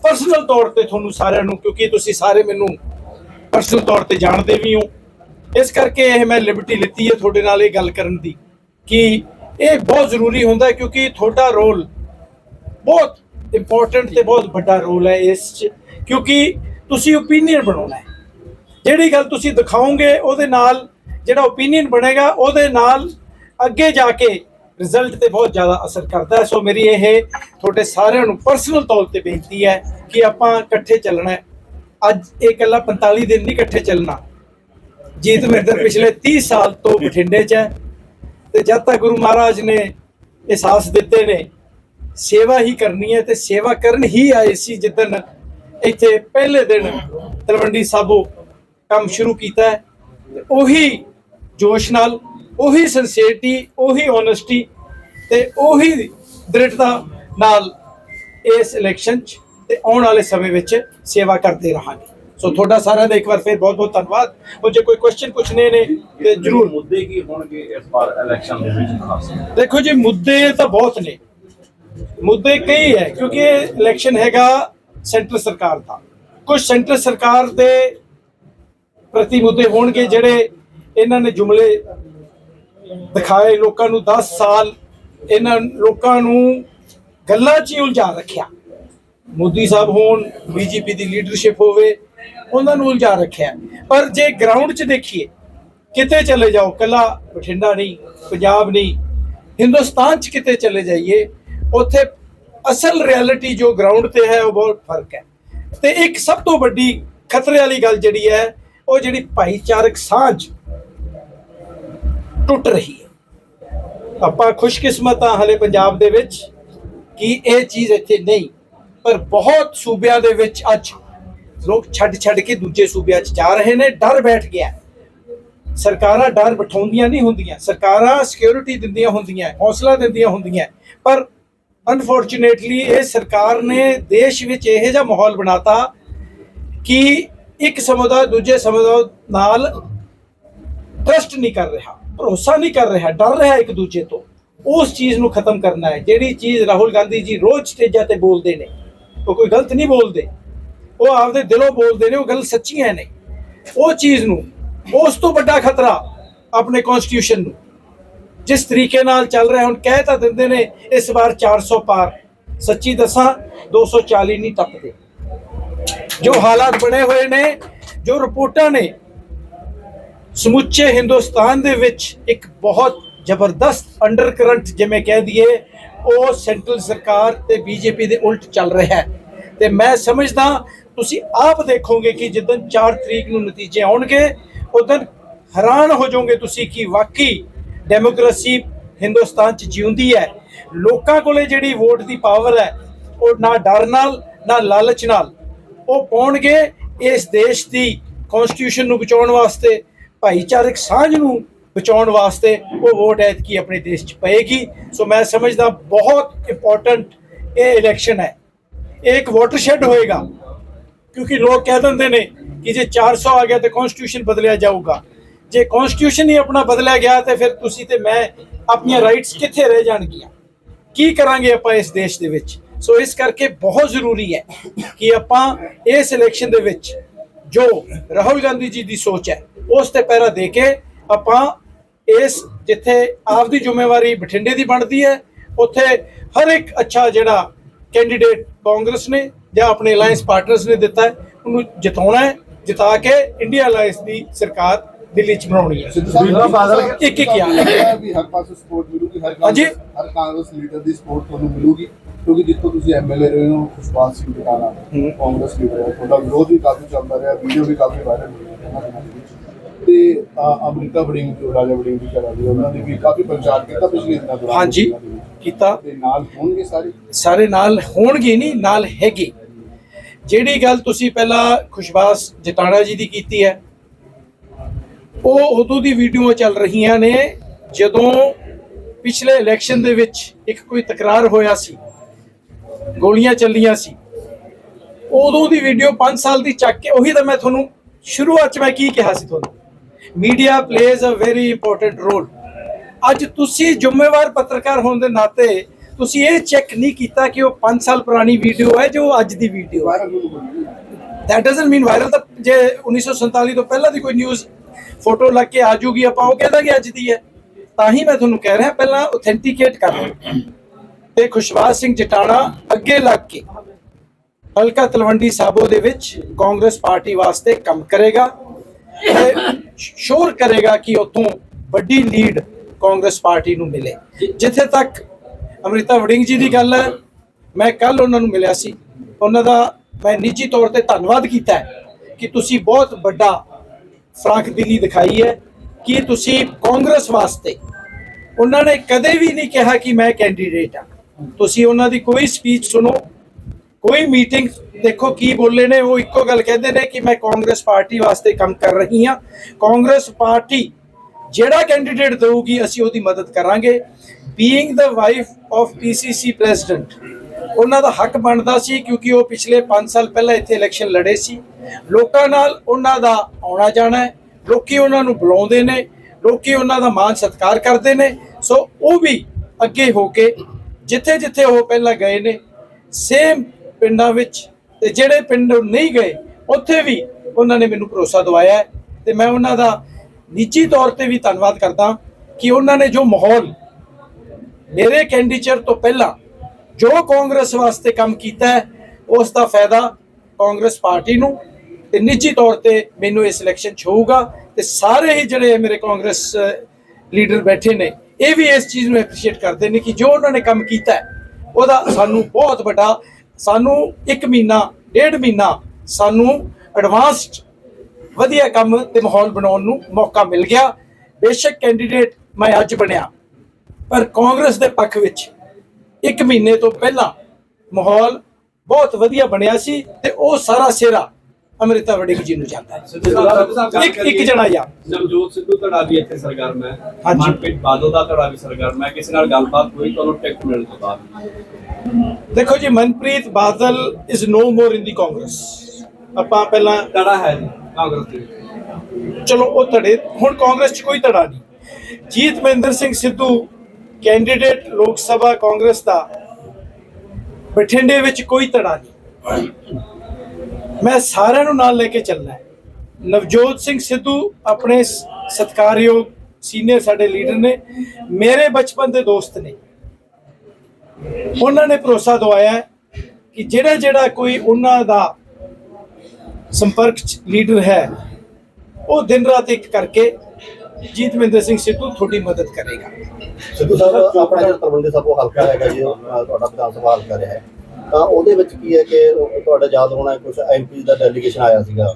ਪਰਸਨਲ ਤੌਰ ਤੇ ਤੁਹਾਨੂੰ ਸਾਰਿਆਂ ਨੂੰ, ਕਿਉਂਕਿ ਤੁਸੀਂ ਸਾਰੇ ਮੈਨੂੰ ਪਰਸਨਲ ਤੌਰ ਤੇ ਜਾਣਦੇ ਵੀ ਹੋ, ਇਸ ਕਰਕੇ ਇਹ ਮੈਂ ਲਿਬਰਟੀ ਲਿੱਤੀ ਹੈ ਤੁਹਾਡੇ ਨਾਲ ਇਹ ਗੱਲ ਕਰਨ ਦੀ ਕਿ ਇਹ ਬਹੁਤ ਜ਼ਰੂਰੀ ਹੁੰਦਾ ਕਿਉਂਕਿ ਤੁਹਾਡਾ ਰੋਲ ਬਹੁਤ ਇੰਪੋਰਟੈਂਟ ਤੇ ਬਹੁਤ ਵੱਡਾ ਰੋਲ ਹੈ ਇਸ 'ਚ, ਕਿਉਂਕਿ ਤੁਸੀਂ ਓਪੀਨੀਅਨ ਬਣਾਉਣਾ ਹੈ। ਜਿਹੜੀ ਗੱਲ ਤੁਸੀਂ ਦਿਖਾਓਗੇ, ਉਹਦੇ ਨਾਲ ਜਿਹੜਾ ਓਪੀਨੀਅਨ ਬਣੇਗਾ, ਉਹਦੇ ਨਾਲ ਅੱਗੇ ਜਾ ਕੇ ਰਿਜ਼ਲਟ ਤੇ ਬਹੁਤ ਜ਼ਿਆਦਾ ਅਸਰ ਕਰਦਾ ਹੈ। ਸੋ ਮੇਰੀ ਇਹ ਤੁਹਾਡੇ ਸਾਰਿਆਂ ਨੂੰ ਪਰਸਨਲ ਤੌਰ ਤੇ ਬੇਨਤੀ ਹੈ ਕਿ ਆਪਾਂ ਇਕੱਠੇ ਚੱਲਣਾ ਹੈ। ਅੱਜ ਇਹ ਇਕੱਲਾ 45 ਦਿਨ ਨਹੀਂ ਇਕੱਠੇ ਚੱਲਣਾ। ਜੀਤ ਮਹਿੰਦਰ ਪਿਛਲੇ 30 ਸਾਲ ਤੋਂ ਬਠਿੰਡੇ 'ਚ ਹੈ ਤੇ ਜਦ ਤੱਕ ਗੁਰੂ ਮਹਾਰਾਜ ਨੇ ਅਹਿਸਾਸ ਦਿੱਤੇ ਨੇ, ਸੇਵਾ ਹੀ ਕਰਨੀ ਹੈ ਤੇ ਸੇਵਾ ਕਰਨ ਹੀ ਆਏ ਸੀ ਜਿੱਦਣ ਇੱਥੇ ਪਹਿਲੇ ਦਿਨ ਤਲਵੰਡੀ ਸਾਬੋ ਕੰਮ ਸ਼ੁਰੂ ਕੀਤਾ ਹੈ। ਉਹੀ ਜੋਸ਼ ਨਾਲ ਉਹੀ ਸਿੰਸੀਅਰਟੀ ਉਹੀ ਓਨੈਸਟੀ ਤੇ ਉਹੀ ਦ੍ਰਿੜਤਾ ਨਾਲ ਇਸ ਇਲੈਕਸ਼ਨ 'ਚ ਤੇ ਆਉਣ ਵਾਲੇ ਸਮੇਂ ਵਿੱਚ ਸੇਵਾ ਕਰਦੇ ਰਹਾਂਗੇ। ਸੋ ਤੁਹਾਡਾ ਸਾਰਿਆਂ ਦਾ ਇੱਕ ਵਾਰ ਫਿਰ ਬਹੁਤ ਬਹੁਤ ਧੰਨਵਾਦ। ਉਹ ਜੇ ਕੋਈ ਕੁਐਸਚਨ ਪੁੱਛਣੇ ਨੇ ਤੇ ਜਰੂਰ ਮੁੱਦੇ ਕੀ ਹੋਣਗੇ ਇਸ ਵਾਰ ਇਲੈਕਸ਼ਨ ਦੇ ਵਿੱਚ ਖਾਸ? ਦੇਖੋ ਜੀ ਮੁੱਦੇ ਤਾਂ ਬਹੁਤ ਨੇ। ਮੁੱਦੇ ਕਈ ਹੈ ਕਿਉਂਕਿ ਇਹ ਇਲੈਕਸ਼ਨ ਹੈਗਾ ਸੈਂਟਰ ਸਰਕਾਰ ਦਾ। ਕੁਝ ਸੈਂਟਰ ਸਰਕਾਰ ਦੇ ਪ੍ਰਤੀ ਮੁੱਦੇ ਹੋਣਗੇ ਜਿਹੜੇ ਇਹਨਾਂ ਨੇ ਜੁਮਲੇ ਦਿਖਾਏ ਲੋਕਾਂ ਨੂੰ 10 ਸਾਲ ਇਹਨਾਂ ਲੋਕਾਂ ਨੂੰ ਗੱਲਾਂ 'ਚ ਹੀ ਉਲਝਾ ਰੱਖਿਆ। ਮੋਦੀ ਸਾਹਿਬ ਹੋਣ, ਬੀਜੇਪੀ ਦੀ ਲੀਡਰਸ਼ਿਪ ਹੋਵੇ, ਉਹਨਾਂ ਨੂੰ ਉਲਝਾ ਰੱਖਿਆ। ਪਰ ਜੇ ਗਰਾਊਂਡ 'ਚ ਦੇਖੀਏ, ਕਿਤੇ ਚਲੇ ਜਾਓ, ਕੱਲਾ ਬਠਿੰਡਾ ਨਹੀਂ, ਪੰਜਾਬ ਨਹੀਂ, ਹਿੰਦੁਸਤਾਨ 'ਚ ਕਿਤੇ ਚਲੇ ਜਾਈਏ, ਉੱਥੇ ਅਸਲ ਰਿਐਲਿਟੀ ਜੋ ਗਰਾਊਂਡ ਤੇ ਹੈ, ਉਹ ਬਹੁਤ ਫ਼ਰਕ ਹੈ। ਤੇ ਇੱਕ ਸਭ ਤੋਂ ਵੱਡੀ ਖਤਰੇ ਵਾਲੀ ਗੱਲ ਜਿਹੜੀ ਹੈ, ਉਹ ਜਿਹੜੀ ਭਾਈਚਾਰਕ ਸਾਂਝ ਟੁੱਟ ਰਹੀ ਹੈ। ਆਪਾਂ ਖੁਸ਼ਕਿਸਮਤ ਆ ਹਲੇ ਪੰਜਾਬ ਦੇ ਵਿੱਚ ਕਿ ਇਹ ਚੀਜ਼ ਇੱਥੇ ਨਹੀਂ, ਪਰ ਬਹੁਤ ਸੂਬਿਆਂ ਦੇ ਵਿੱਚ ਅੱਜ ਲੋਕ ਛੱਡ ਛੱਡ ਕੇ ਦੂਜੇ ਸੂਬਿਆਂ 'ਚ ਜਾ ਰਹੇ ਨੇ, ਡਰ ਬੈਠ ਗਿਆ ਸਰਕਾਰਾਂ ਡਰ ਬਿਠਾਉਂਦੀਆਂ ਨਹੀਂ ਹੁੰਦੀਆਂ, ਸਰਕਾਰਾਂ ਸਿਕਿਉਰਿਟੀ ਦਿੰਦੀਆਂ ਹੁੰਦੀਆਂ, ਹੌਸਲਾ ਦਿੰਦੀਆਂ ਹੁੰਦੀਆਂ, ਪਰ ਅਨਫੋਰਚੂਨੇਟਲੀ ਇਹ ਸਰਕਾਰ ਨੇ ਦੇਸ਼ ਵਿੱਚ ਇਹੋ ਜਿਹਾ ਮਾਹੌਲ ਬਣਾਤਾ ਕਿ ਇੱਕ ਸਮੁਦਾਇ ਦੂਜੇ ਸਮੁਦਾਇ ਨਾਲ ਟਰਸਟ ਨਹੀਂ ਕਰ ਰਿਹਾ। ਭਰੋਸਾ ਨਹੀਂ ਕਰ ਰਿਹਾ, ਡਰ ਰਿਹਾ ਇੱਕ ਦੂਜੇ ਤੋਂ। ਉਸ ਚੀਜ਼ ਨੂੰ ਖਤਮ ਕਰਨਾ ਹੈ, ਜਿਹੜੀ ਚੀਜ਼ ਰਾਹੁਲ ਗਾਂਧੀ ਜੀ ਰੋਜ਼ ਸਟੇਜਾਂ ਤੇ ਬੋਲਦੇ ਨੇ। ਉਹ ਕੋਈ ਗਲਤ ਨਹੀਂ ਬੋਲਦੇ। ਉਹ ਆਪਦੇ ਦਿਲੋਂ ਬੋਲਦੇ ਨੇ, ਉਹ ਗੱਲ ਸੱਚੀਆਂ ਨੇ। ਉਹ ਚੀਜ਼ ਨੂੰ, ਉਸ ਤੋਂ ਵੱਡਾ ਖਤਰਾ ਆਪਣੇ ਕਨਸਟੀਟਿਊਸ਼ਨ ਨੂੰ। ਜਿਸ ਤਰੀਕੇ ਨਾਲ ਚੱਲ ਰਿਹਾ, ਹੁਣ ਕਹਿ ਤਾਂ ਦਿੰਦੇ ਨੇ, ਇਸ ਵਾਰ 400 ਪਾਰ। ਸੱਚੀ ਦੱਸਾਂ 240 ਨਹੀਂ ਟੱਪਦੇ। ਜੋ ਹਾਲਾਤ ਬਣੇ ਹੋਏ ਨੇ, ਜੋ ਰਿਪੋਰਟਾਂ ਨੇ ਸਮੁੱਚੇ ਹਿੰਦੁਸਤਾਨ ਦੇ ਵਿੱਚ ਇੱਕ ਬਹੁਤ ਜ਼ਬਰਦਸਤ ਅੰਡਰਕਰੰਟ ਜਿਵੇਂ ਕਹਿ ਦਈਏ, ਉਹ ਸੈਂਟਰਲ ਸਰਕਾਰ ਤੇ ਬੀਜੇਪੀ ਦੇ ਉਲਟ ਚੱਲ ਰਿਹਾ ਹੈ। ਤੇ ਮੈਂ ਸਮਝਦਾ, ਤੁਸੀਂ ਆਪ ਦੇਖੋਗੇ ਕਿ ਜਦੋਂ 4 ਤਰੀਕ ਨੂੰ ਨਤੀਜੇ ਆਉਣਗੇ ਉਦੋਂ ਹੈਰਾਨ ਹੋ ਜਾਓਗੇ ਤੁਸੀਂ ਕਿ ਵਾਕਈ ਡੈਮੋਕ੍ਰੇਸੀ ਹਿੰਦੁਸਤਾਨ 'ਚ ਜਿਉਂਦੀ ਹੈ। ਲੋਕਾਂ ਕੋਲੇ ਜਿਹੜੀ ਵੋਟ ਦੀ ਪਾਵਰ ਹੈ, ਉਹ ਨਾ ਡਰ ਨਾਲ, ਨਾ ਲਾਲਚ ਨਾਲ ਉਹ ਪਾਉਣਗੇ ਇਸ ਦੇਸ਼ ਦੀ ਕਨਸਟੀਟਿਊਸ਼ਨ ਨੂੰ ਬਚਾਉਣ ਵਾਸਤੇ। ਭਾਈਚਾਰਕ ਸਾਂਝ ਨੂੰ ਬਚਾਉਣ ਵਾਸਤੇ ਉਹ ਵੋਟ ਐਤਕੀ ਆਪਣੇ ਦੇਸ਼ 'ਚ ਪਏਗੀ। ਸੋ ਮੈਂ ਸਮਝਦਾ ਬਹੁਤ ਇੰਪੋਰਟੈਂਟ ਇਹ ਇਲੈਕਸ਼ਨ ਹੈ। ਇਹ ਇੱਕ ਵਾਟਰਸ਼ੈਡ ਹੋਏਗਾ, ਕਿਉਂਕਿ ਲੋਕ ਕਹਿ ਦਿੰਦੇ ਨੇ ਕਿ ਜੇ 400 ਆ ਗਿਆ ਤੇ ਕਨਸਟੀਟਿਊਸ਼ਨ ਬਦਲਿਆ ਜਾਊਗਾ। ਜੇ ਕਨਸਟੀਟਿਊਸ਼ਨ ਹੀ ਆਪਣਾ ਬਦਲਿਆ ਗਿਆ ਤੇ ਫਿਰ ਤੁਸੀਂ ਤੇ ਮੈਂ ਆਪਣੀਆਂ ਰਾਈਟਸ ਕਿੱਥੇ ਰਹਿ ਜਾਣਗੀਆਂ? ਕੀ ਕਰਾਂਗੇ ਆਪਾਂ ਇਸ ਦੇਸ਼ ਦੇ ਵਿੱਚ? ਸੋ ਇਸ ਕਰਕੇ ਬਹੁਤ ਜ਼ਰੂਰੀ ਹੈ ਕਿ ਆਪਾਂ ਇਸ ਇਲੈਕਸ਼ਨ ਦੇ ਵਿੱਚ ਜੋ ਰਾਹੁਲ ਗਾਂਧੀ ਜੀ ਦੀ ਸੋਚ ਹੈ ਉਸ ਤੇ ਪਹਿਰਾ ਦੇ ਕੇ ਆਪਾਂ ਇਸ ਜਿੱਥੇ ਆਪਦੀ ਜ਼ਿੰਮੇਵਾਰੀ ਬਠਿੰਡੇ ਦੀ ਬਣਦੀ ਹੈ ਉੱਥੇ ਹਰ ਇੱਕ ਅੱਛਾ ਜਿਹੜਾ ਕੈਂਡੀਡੇਟ ਕਾਂਗਰਸ ਨੇ ਜਾਂ ਆਪਣੇ ਅਲਾਈਅੰਸ ਪਾਰਟਨਰਸ ਨੇ ਦਿੱਤਾ ਹੈ ਉਹਨੂੰ ਜਿਤਾਉਣਾ ਹੈ ਜਿਤਾ ਕੇ ਇੰਡੀਆ ਅਲਾਈਅੰਸ ਦੀ ਸਰਕਾਰ ਦਿੱਲੀ ਚ ਬਣਾਉਣੀ ਹੈ ਇੱਕ ਇੱਕ ਹੈ ਵੀ ਹਰ ਪਾਸੇ ਸਪੋਰਟ ਮਿਲੂਗੀ ਹਰ ਹਾਂਜੀ। ਕਾਂਗਰਸ ਹਰ ਕਾਂਗਰਸ ਲੀਡਰ ਦੀ ਸਪੋਰਟ ਤੁਹਾਨੂੰ ਮਿਲੂਗੀ ਕਿਉਂਕਿ ਜਿੱਥੋਂ ਤੁਸੀਂ ਐਮਐਲਏ ਰਹੇ ਹੋ ਖੁਸ਼ਪਾਲ ਸਿੰਘ ਟਿਕਾਣਾ ਕਾਂਗਰਸ ਲੀਡਰ ਹੈ ਤੁਹਾਡਾ ਵਿਰੋਧ ਵੀ ਕਾਫੀ ਚੱਲਦਾ ਰਿਹਾ ਵੀਡੀਓ ਵੀ ਕਾਫੀ ਵਾਇਰਲ ਹੋਈ ਹੈ ਦੇ। ਤੇ ਅ, ਅਮ੍ਰਿਤਾ ਵੜਿੰਗ ਜੋ ਰਾਜਾ ਵੜਿੰਗ ਦੀ ਘਰ ਵਾਲੀ ਉਹਨਾਂ ਨੇ ਵੀ ਕਾਫੀ ਪ੍ਰਚਾਰ ਕੀਤਾ ਪਿਛਲੇ ਦਿਨਾਂ ਦੌਰਾਨ। ਹਾਂਜੀ। ਕੀਤਾ। ਤੇ ਨਾਲ ਹੋਣਗੇ ਸਾਰੇ? ਸਾਰੇ ਨਾਲ ਹੋਣਗੇ ਨਹੀਂ ਨਾਲ ਹੈਗੇ। ਜਿਹੜੀ ਗੱਲ ਤੁਸੀਂ ਪਹਿਲਾਂ ਖੁਸ਼ਬਾਸ ਜਟਾਣਾ ਜੀ ਦੀ ਕੀਤੀ ਹੈ ਉਹ ਉਦੋਂ ਦੀ ਵੀਡੀਓ ਚੱਲ ਰਹੀਆਂ ਨੇ ਜਦੋਂ ਪਿਛਲੇ ਇਲੈਕਸ਼ਨ ਦੇ ਵਿੱਚ ਇੱਕ ਕੋਈ ਤਕਰਾਰ ਹੋਇਆ ਸੀ ਗੋਲੀਆਂ ਚੱਲੀਆਂ ਸੀ। ਉਦੋਂ ਦੀ ਵੀਡੀਓ 5 ਸਾਲ ਦੀ ਚੱਕ ਕੇ ਉਹੀ ਤਾਂ ਮੈਂ ਤੁਹਾਨੂੰ ਸ਼ੁਰੂਆਤ ਚ ਮੈਂ ਕੀ ਕਿਹਾ ਸੀ ਤੁਹਾਨੂੰ? Media plays a very important role ਅੱਜ ਤੁਸੀਂ ਜ਼ਿੰਮੇਵਾਰ ਪੱਤਰਕਾਰ ਹੋਣ ਦੇ ਨਾਤੇ ਤੁਸੀਂ ਇਹ ਚੈੱਕ ਨਹੀਂ ਕੀਤਾ ਕਿ ਉਹ 5 ਸਾਲ ਪੁਰਾਣੀ ਵੀਡੀਓ ਹੈ ਜੋ ਅੱਜ ਦੀ ਵੀਡੀਓ ਹੈ। ਦੈਟ ਡਸਨਟ ਮੀਨ ਵਾਇਰਲ ਤਾਂ ਜੇ 1947 ਤੋਂ ਪਹਿਲਾਂ ਦੀ ਕੋਈ ਨਿਊਜ਼ ਫੋਟੋ ਲੱਗ ਕੇ ਆ ਜੂਗੀ ਆਪਾਂ ਉਹ ਕਹਿੰਦਾ ਕਿ ਅੱਜ ਦੀ ਹੈ। ਤਾਂ ਹੀ ਮੈਂ ਤੁਹਾਨੂੰ ਕਹਿ ਰਿਹਾ, ਪਹਿਲਾਂ ਆਥੈਂਟੀਕੇਟ ਕਰ ਲਓ। ਤੇ ਖੁਸ਼ਵਾਸ ਸਿੰਘ ਜਟਾਣਾ ਅੱਗੇ ਲੱਗ ਕੇ, ਹਲਕਾ ਤਲਵੰਡੀ ਸਾਬੋ ਦੇ ਵਿੱਚ ਕਾਂਗਰਸ ਪਾਰਟੀ ਵਾਸਤੇ ਕੰਮ ਕਰੇਗਾ। ਸ਼ੋਰ ਕਰੇਗਾ ਕਿ ਉਤੋਂ ਵੱਡੀ ਲੀਡ ਕਾਂਗਰਸ ਪਾਰਟੀ ਨੂੰ ਮਿਲੇ। ਜਿੱਥੇ ਤੱਕ ਅਮ੍ਰਿਤਾ ਵੜਿੰਗ ਜੀ ਦੀ ਗੱਲ ਹੈ, ਮੈਂ ਕੱਲ ਉਹਨਾਂ ਨੂੰ ਮਿਲਿਆ ਸੀ। ਉਹਨਾਂ ਦਾ ਮੈਂ ਨਿੱਜੀ ਤੌਰ ਤੇ ਧੰਨਵਾਦ ਕੀਤਾ ਕਿ ਤੁਸੀਂ ਬਹੁਤ ਵੱਡਾ ਫਰਾਖ ਦਿਲੀ ਦਿਖਾਈ ਹੈ ਕਿ ਤੁਸੀਂ ਕਾਂਗਰਸ ਵਾਸਤੇ ਉਹਨਾਂ ਨੇ ਕਦੇ ਵੀ ਨਹੀਂ ਕਿਹਾ ਕਿ ਮੈਂ ਕੈਂਡੀਡੇਟ ਹਾਂ। ਤੁਸੀਂ ਉਹਨਾਂ ਦੀ ਕੋਈ ਸਪੀਚ ਸੁਣੋ ਕੋਈ ਮੀਟਿੰਗ ਦੇਖੋ ਕੀ ਬੋਲੇ ਨੇ, ਉਹ ਇੱਕੋ ਗੱਲ ਕਹਿੰਦੇ ਨੇ ਕਿ ਮੈਂ ਕਾਂਗਰਸ ਪਾਰਟੀ ਵਾਸਤੇ ਕੰਮ ਕਰ ਰਹੀ ਹਾਂ। ਕਾਂਗਰਸ ਪਾਰਟੀ ਜਿਹੜਾ ਕੈਂਡੀਡੇਟ ਦੇਊਗੀ, ਅਸੀਂ ਉਹਦੀ ਮਦਦ ਕਰਾਂਗੇ। Being the wife of PCC president ਉਹਨਾਂ ਦਾ ਹੱਕ ਬਣਦਾ ਸੀ ਕਿਉਂਕਿ ਉਹ ਪਿਛਲੇ 5 ਸਾਲ ਪਹਿਲਾਂ ਇੱਥੇ ਇਲੈਕਸ਼ਨ ਲੜੇ ਸੀ। ਲੋਕਾਂ ਨਾਲ ਉਹਨਾਂ ਦਾ ਆਉਣਾ ਜਾਣਾ ਹੈ। ਲੋਕੀ ਉਹਨਾਂ ਨੂੰ ਬੁਲਾਉਂਦੇ ਨੇ। ਲੋਕੀ ਉਹਨਾਂ ਦਾ ਮਾਣ ਸਤਿਕਾਰ ਕਰਦੇ ਨੇ। ਸੋ ਉਹ ਵੀ ਅੱਗੇ ਹੋ ਕੇ ਜਿੱਥੇ ਜਿੱਥੇ ਉਹ ਪਹਿਲਾਂ ਗਏ ਨੇ ਸੇਮ ਪਿੰਡਾਂ ਵਿੱਚ ਤੇ ਜਿਹੜੇ ਪਿੰਡ ਨਹੀਂ ਗਏ, ਉੱਥੇ ਵੀ ਉਹਨਾਂ ਨੇ ਮੈਨੂੰ ਭਰੋਸਾ ਦਵਾਇਆ ਹੈ ਤੇ ਮੈਂ ਉਹਨਾਂ ਦਾ ਨਿੱਜੀ ਤੌਰ ਤੇ ਵੀ ਧੰਨਵਾਦ ਕਰਦਾ ਕਿ ਉਹਨਾਂ ਨੇ ਜੋ ਮਾਹੌਲ ਮੇਰੇ ਕੈਂਡੀਚਰ ਤੋਂ ਪਹਿਲਾਂ ਜੋ ਕਾਂਗਰਸ ਵਾਸਤੇ ਕੰਮ ਕੀਤਾ ਉਸ ਦਾ ਫਾਇਦਾ ਕਾਂਗਰਸ ਪਾਰਟੀ ਨੂੰ ਤੇ ਨਿੱਜੀ ਤੌਰ ਤੇ ਮੈਨੂੰ ਇਸ ਇਲੈਕਸ਼ਨ 'ਚ ਹੋਊਗਾ ਤੇ ਸਾਰੇ ਹੀ ਜਿਹੜੇ ਮੇਰੇ ਕਾਂਗਰਸ ਲੀਡਰ ਬੈਠੇ ਨੇ, ਇਹ ਵੀ ਇਸ ਚੀਜ਼ ਨੂੰ ਐਪਰੀਸ਼ੀਏਟ ਕਰਦੇ ਨੇ ਕਿ ਜੋ ਉਹਨਾਂ ਨੇ ਕੰਮ ਕੀਤਾ ਉਹਦਾ ਸਾਨੂੰ ਬਹੁਤ ਵੱਡਾ ਸਾਨੂੰ 1 ਮਹੀਨਾ, ਡੇਢ ਮਹੀਨਾ ਸਾਨੂੰ ਐਡਵਾਂਸਡ ਵਧੀਆ ਕੰਮ ਤੇ ਮਾਹੌਲ ਬਣਾਉਣ ਨੂੰ ਮੌਕਾ ਮਿਲ ਗਿਆ। ਬੇਸ਼ੱਕ ਕੈਂਡੀਡੇਟ ਮੈਂ ਅੱਜ ਬਣਿਆ। ਪਰ ਕਾਂਗਰਸ ਦੇ ਪੱਖ ਵਿੱਚ 1 ਮਹੀਨੇ ਤੋਂ ਪਹਿਲਾਂ ਮਾਹੌਲ ਬਹੁਤ ਵਧੀਆ ਬਣਿਆ ਸੀ ਤੇ ਉਹ ਸਾਰਾ ਸਿਰਾ ਅਮ੍ਰਿਤਾ ਵੜਿੰਗ ਜੀ ਨੂੰ ਜਾਂਦਾ ਹੈ। ਇੱਕ ਇੱਕ ਜਣਾ ਯਾ ਨਵਜੋਤ ਸਿੱਧੂ ਧੜਾ ਵੀ ਇੱਥੇ ਸਰਗਰਮ ਹੈ। ਹਾਂਜੀ। ਮਨਪ੍ਰੀਤ ਬਾਦਲ ਦਾ ਧੜਾ ਵੀ ਸਰਗਰਮ ਹੈ। ਕਿਸੇ ਨਾਲ ਗੱਲਬਾਤ ਹੋਈ ਤੁਹਾਨੂੰ ਟਿਕਟ ਮਿਲਣ ਤੋਂ ਬਾਅਦ। ਦੇਖੋ ਜੀ Manpreet Badal is no more in the Congress ਆਪਾਂ ਪਹਿਲਾਂ ਧੜਾ ਹੈ ਜੀ ਕਾਂਗਰਸ ਦੇ ਚਲੋ ਉਹ ਧੜੇ ਹੁਣ ਕਾਂਗਰਸ 'ਚ ਕੋਈ ਧੜਾ ਨਹੀਂ। ਜੀਤ ਮਹਿੰਦਰ ਸਿੰਘ ਸਿੱਧੂ ਕੈਂਡੀਡੇਟ ਲੋਕ ਸਭਾ ਕਾਂਗਰਸ ਦਾ। ਬਠਿੰਡੇ ਵਿੱਚ ਕੋਈ ਧੜਾ ਨਹੀਂ। ਮੈਂ ਸਾਰਿਆਂ ਨੂੰ ਨਾਲ ਲੈ ਕੇ ਚੱਲਣਾ ਨਵਜੋਤ ਸਿੰਘ ਸਿੱਧੂ ਆਪਣੇ ਸ- ਸਤਿਕਾਰਯੋਗ ਸੀਨੀਅਰ ਸਾਡੇ ਲੀਡਰ ਨੇ, ਮੇਰੇ ਬਚਪਨ ਦੇ ਦੋਸਤ ਨੇ। ਉਹਨਾਂ ਨੇ ਭਰੋਸਾ ਦਵਾਇਆ ਕਿ ਜਿਹੜਾ ਜਿਹੜਾ ਕੋਈ ਉਹਨਾਂ ਦਾ ਸੰਪਰਕ ਲੀਡਰ ਹੈ, ਉਹ ਦਿਨ ਰਾਤ ਇੱਕ ਕਰਕੇ ਜੀਤਮਿੰਦਰ ਸਿੰਘ ਸਿੱਧੂ ਤੁਹਾਡੀ ਮਦਦ ਕਰੇਗਾ। ਸਿੱਧੂ ਸਾਹਿਬ, ਆਪਣਾ ਜਿਹੜਾ ਤਲਵੰਡੀ ਸਾਬੋ ਹਲਕਾ ਹੈਗਾ ਜੀ ਤੁਹਾਡਾ ਵਿਧਾਨ ਸਭਾ ਹਲਕਾ ਰਿਹਾ ਹੈ। ਤਾਂ ਉਹਦੇ ਵਿੱਚ ਕੀ ਹੈ ਕਿ ਉਹ- ਤੁਹਾਡਾ ਯਾਦ ਹੋਣਾ ਕੁਝ ਐਮਪੀ ਦਾ ਡੈਲੀਗੇਸ਼ਨ ਆਇਆ ਸੀਗਾ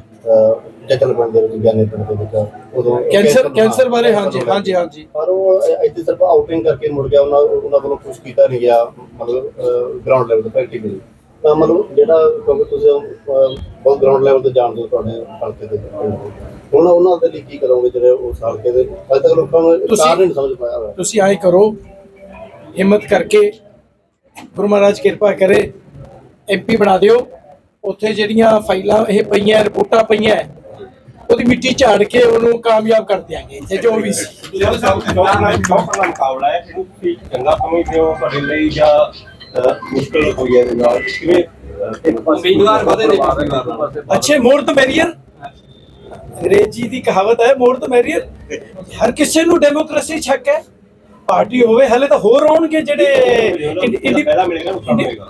ਜੱਜਲ ਪਿੰਡ ਦੇ ਵਿੱਚ ਗਿਆਨੀ ਪਿੰਡ ਦੇ ਵਿੱਚ ਉਦੋਂ ਕੈਂਸਰ ਕੈਂਸਰ ਬਾਰੇ ਹਾਂਜੀ ਹਾਂਜੀ ਹਾਂਜੀ। ਪਰ ਉਹ ਇੱਥੇ ਸਿਰਫ ਆਊਟਿੰਗ ਕਰਕੇ ਮੁੜ ਗਿਆ ਉਹਨਾਂ ਉਹਨਾਂ ਵੱਲੋਂ ਕੁਝ ਕੀਤਾ ਨਹੀਂ ਗਿਆ ਮਤਲਬ ਗਰਾਊਂਡ ਲੈਵਲ ਤੇ ਪ੍ਰੈਕਟੀਕਲੀ ਤਾਂ ਮਤਲਬ ਜਿਹੜਾ ਕਿਉਂਕਿ ਤੁਸੀਂ ਬਹੁਤ ਗਰਾਊਂਡ ਲੈਵਲ ਤੇ ਜਾਣਦੇ ਹੋ ਤੁਹਾਡੇ ਹਲਕੇ ਦੇ। ਹੁਣ ਉਹਨਾਂ ਦੇ ਲਈ ਕੀ ਕਰੋਗੇ ਜਿਹੜੇ ਉਸ ਹਲਕੇ ਦੇ? ਅਜੇ ਤੱਕ ਲੋਕਾਂ ਨੂੰ ਕਾਰਨ ਨਹੀਂ ਸਮਝ ਪਾਇਆ ਤੁਸੀਂ ਆਏ ਕਰੋ ਹਿੰਮਤ ਕਰਕੇ ਗੁਰੂ ਮਹਾਰਾਜ ਕਿਰਪਾ ਕਰੇ ਐਮਪੀ ਬਣਾ ਦਿਓ। ਉੱਥੇ ਜਿਹੜੀਆਂ ਫਾਈਲਾਂ ਇਹ ਪਈਆਂ ਰਿਪੋਰਟਾਂ ਪਈਆਂ ਉਹਦੀ ਮਿੱਟੀ ਝਾੜ ਕੇ ਉਹਨੂੰ ਕਾਮਯਾਬ ਕਰ ਦਿਆਂਗੇ। ਇੱਥੇ ਜੋ ਵੀ ਸੀ। ਜਿਹੜਾ ਸਭ ਤੋਂ ਪਹਿਲਾ ਮੁਕਾਬਲਾ ਹੈ। ਇਹਨੂੰ ਤੁਸੀਂ ਚੰਗਾ ਸਮਝਦੇ ਹੋ ਤੁਹਾਡੇ ਲਈ ਜਾਂ ਅਹ, ਮੁਸ਼ਕਲ ਹੋਈ ਹੈ ਇਹਦੇ ਨਾਲ? ਕਿਵੇਂ ਉਮੀਦਵਾਰ ਵਧੇ ਨੇ ਅੱਛੇ ਮੋਰ ਦ ਮੈਰੀਅਰ। ਅੰਗਰੇਜ਼ੀ ਦੀ ਕਹਾਵਤ ਹੈ ਮੋਰ ਦ ਮੈਰੀਅਰ। ਹਰ ਕਿਸੇ ਨੂੰ ਡੈਮੋਕ੍ਰੇਸੀ ਛੱਕ ਹੈ। ਪਾਰਟੀ ਹੋਵੇ ਹਲੇ ਤਾਂ ਹੋਰ ਆਉਣਗੇ ਜਿਹੜੇ ਪਹਿਲਾਂ ਮਿਲੇਗਾ ਨੁਕਸਾਨ ਹੋਏਗਾ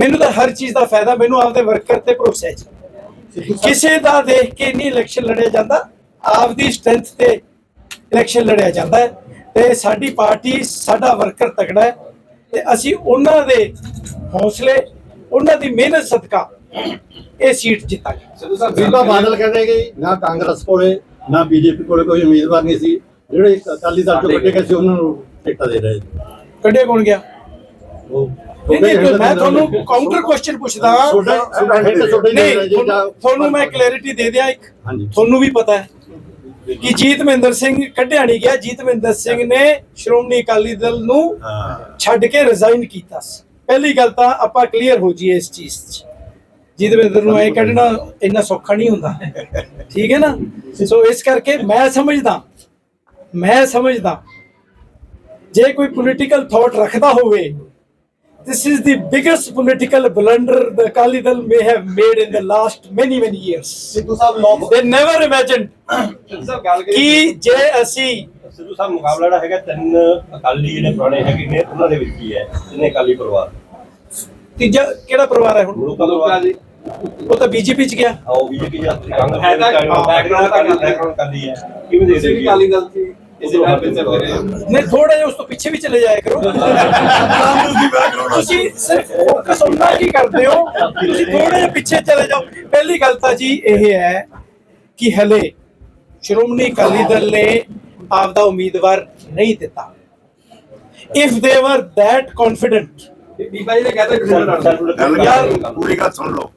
ਮੈਨੂੰ ਤਾਂ ਹਰ ਚੀਜ਼ ਦਾ ਫਾਇਦਾ ਮੈਨੂੰ ਆਪਦੇ ਵਰਕਰ ਤੇ ਭਰੋਸਾ ਹੈ ਜੀ। ਕਿਸੇ ਦਾ ਦੇਖ ਕੇ ਨਹੀਂ ਇਲੈਕਸ਼ਨ ਲੜਿਆ ਜਾਂਦਾ ਆਪਦੀ ਸਟਰੈਂਥ ਤੇ ਇਲੈਕਸ਼ਨ ਲੜਿਆ ਜਾਂਦਾ ਹੈ। ਤੇ ਸਾਡੀ ਪਾਰਟੀ ਸਾਡਾ ਵਰਕਰ ਤਗੜਾ ਹੈ। ਤੇ ਅਸੀਂ ਉਹਨਾਂ ਦੇ ਹੌਸਲੇ ਉਹਨਾਂ ਦੀ ਮਿਹਨਤ ਸਦਕਾ ਇਹ ਸੀਟ ਜਿੱਤਾਂਗੇ। ਬੀਬਾ ਬਾਦਲ ਕਹਿੰਦੇ ਕਿ ਨਾ ਕਾਂਗਰਸ ਕੋਲੇ ਨਾ ਬੀਜੇਪੀ ਕੋਲੇ ਕੋਈ ਉਮੀਦਵਾਰ ਨਹੀਂ ਸੀ। ਜਿਹੜੇ ਅਕਾਲੀ ਦਲ ਚੋਂ ਕੱਢੇ ਗਏ ਸੀ ਉਹਨਾਂ ਨੂੰ ਟਿਕਟਾਂ ਦੇ ਰਹੇ ਕੱਢਿਆ ਕੌਣ ਗਿਆ? ਉਹ ਨਹੀਂ ਨਹੀਂ ਮੈਂ ਤੁਹਾਨੂੰ ਕਾਊਂਟਰ ਕੁਐਸਚਨ ਪੁੱਛਦਾ ਤੁਹਾਡਾ ਤੁਹਾਡਾ ਹਿੱਟ ਤੁਹਾਡੇ ਨਹੀਂ ਨਹੀਂ ਜੀ ਤੁਹਾਨੂੰ- ਤੁਹਾਨੂੰ ਮੈਂ ਕਲੈਰਿਟੀ ਦੇ ਦਿਆਂ ਇੱਕ। ਹਾਂਜੀ। ਤੁਹਾਨੂੰ ਵੀ ਪਤਾ ਹੈ ਕਿ ਜੀਤਮਿੰਦਰ ਸਿੰਘ ਕੱਢਿਆ ਨਹੀਂ ਗਿਆ। ਜੀਤਮਿੰਦਰ ਸਿੰਘ ਨੇ ਸ਼੍ਰੋਮਣੀ ਅਕਾਲੀ ਦਲ ਨੂੰ ਛੱਡ ਕੇ ਰਿਜ਼ਾਈਨ ਕੀਤਾ ਸੀ। ਪਹਿਲੀ ਗੱਲ ਤਾਂ ਆਪਾਂ ਕਲੀਅਰ ਹੋ ਜਾਈਏ ਇਸ ਚੀਜ਼ 'ਚ। ਜੀਤਮਿੰਦਰ ਨੂੰ ਐ ਕੱਢਣਾ ਇੰਨਾ ਸੌਖਾ ਨਹੀਂ ਹੁੰਦਾ। ਠੀਕ ਹੈ ਨਾ? ਸੋ ਇਸ ਕਰਕੇ ਮੈਂ ਸਮਝਦਾ ਮੈਂ ਸਮਝਦਾ ਜੇ ਕੋਈ ਪੋਲੀਟੀਕਲ ਥਾਟ ਰੱਖਦਾ ਹੋਵੇ this is the biggest political blunder the Akali Dal may have made in the last many many years Sidhu ਸਾਹਿਬ ਲੋਕ they never imagined ਸਾਹਿਬ ਗੱਲ ਕਿ ਜੇ ਅਸੀਂ ਸਿੱਧੂ ਸਾਹਿਬ ਮੁਕਾਬਲਾ ਜਿਹੜਾ ਹੈਗਾ ਤਿੰਨ ਅਕਾਲੀ ਜਿਹੜੇ ਪੁਰਾਣੇ ਹੈਗੇ ਨੇ ਉਹਨਾਂ ਦੇ ਵਿੱਚ ਹੀ ਹੈ ਤਿੰਨੇ ਅਕਾਲੀ ਪਰਿਵਾਰ ਤੀਜਾ ਕਿਹੜਾ ਪਰਿਵਾਰ ਹੈ ਹੁਣ ਲੋਕਾਂ ਲੋਕਾਂ ਦੀ ਉਹ ਤਾਂ ਬੀਜੇਪੀ ਚ ਗਿਆ ਆਓ ਬੀਜੇਪੀ ਜਾਂ ਕਾਂਗਰਸ ਹੈ ਤਾਂ ਬੈਕਗ੍ਰਾਉਂਡ ਬੈਕਗ੍ਰਾਉਂਡ ਅਕਾਲੀ ਹੈ ਕਿਵੇਂ ਦੇ ਦੇਗੀ ਅਕਾਲੀ ਦਲ ਸੀ ਇਸੇ ਨਾਲ ਰਹੇ ਨਹੀਂ ਥੋੜਾ ਜਿਹਾ ਉਸ ਤੋਂ ਪਿੱਛੇ ਵੀ ਚਲੇ ਜਾਇਆ ਕਰੋ। ਤੁਸੀਂ ਸਿਰਫ ਫੋਕਸ ਉਹਨਾਂ ਕੀ ਕਰਦੇ ਹੋ ਤੁਸੀਂ ਥੋੜਾ ਜਿਹਾ ਪਿੱਛੇ ਚਲੇ ਜਾਓ। ਪਹਿਲੀ ਗੱਲ ਤਾਂ ਜੀ ਇਹ ਹੈ ਕਿ ਹਲੇ ਸ਼੍ਰੋਮਣੀ ਅਕਾਲੀ ਦਲ ਨੇ ਆਪਦਾ ਉਮੀਦਵਾਰ ਨਹੀਂ ਦਿੱਤਾ। ਇਫ ਦੇ ਵਰ that confident ਬੀਬਾ ਜੀ ਨੇ ਕਹਿੰਦੇ ਯਾਰ ਪੂਰੀ ਗੱਲ ਸੁਣ ਲਓ।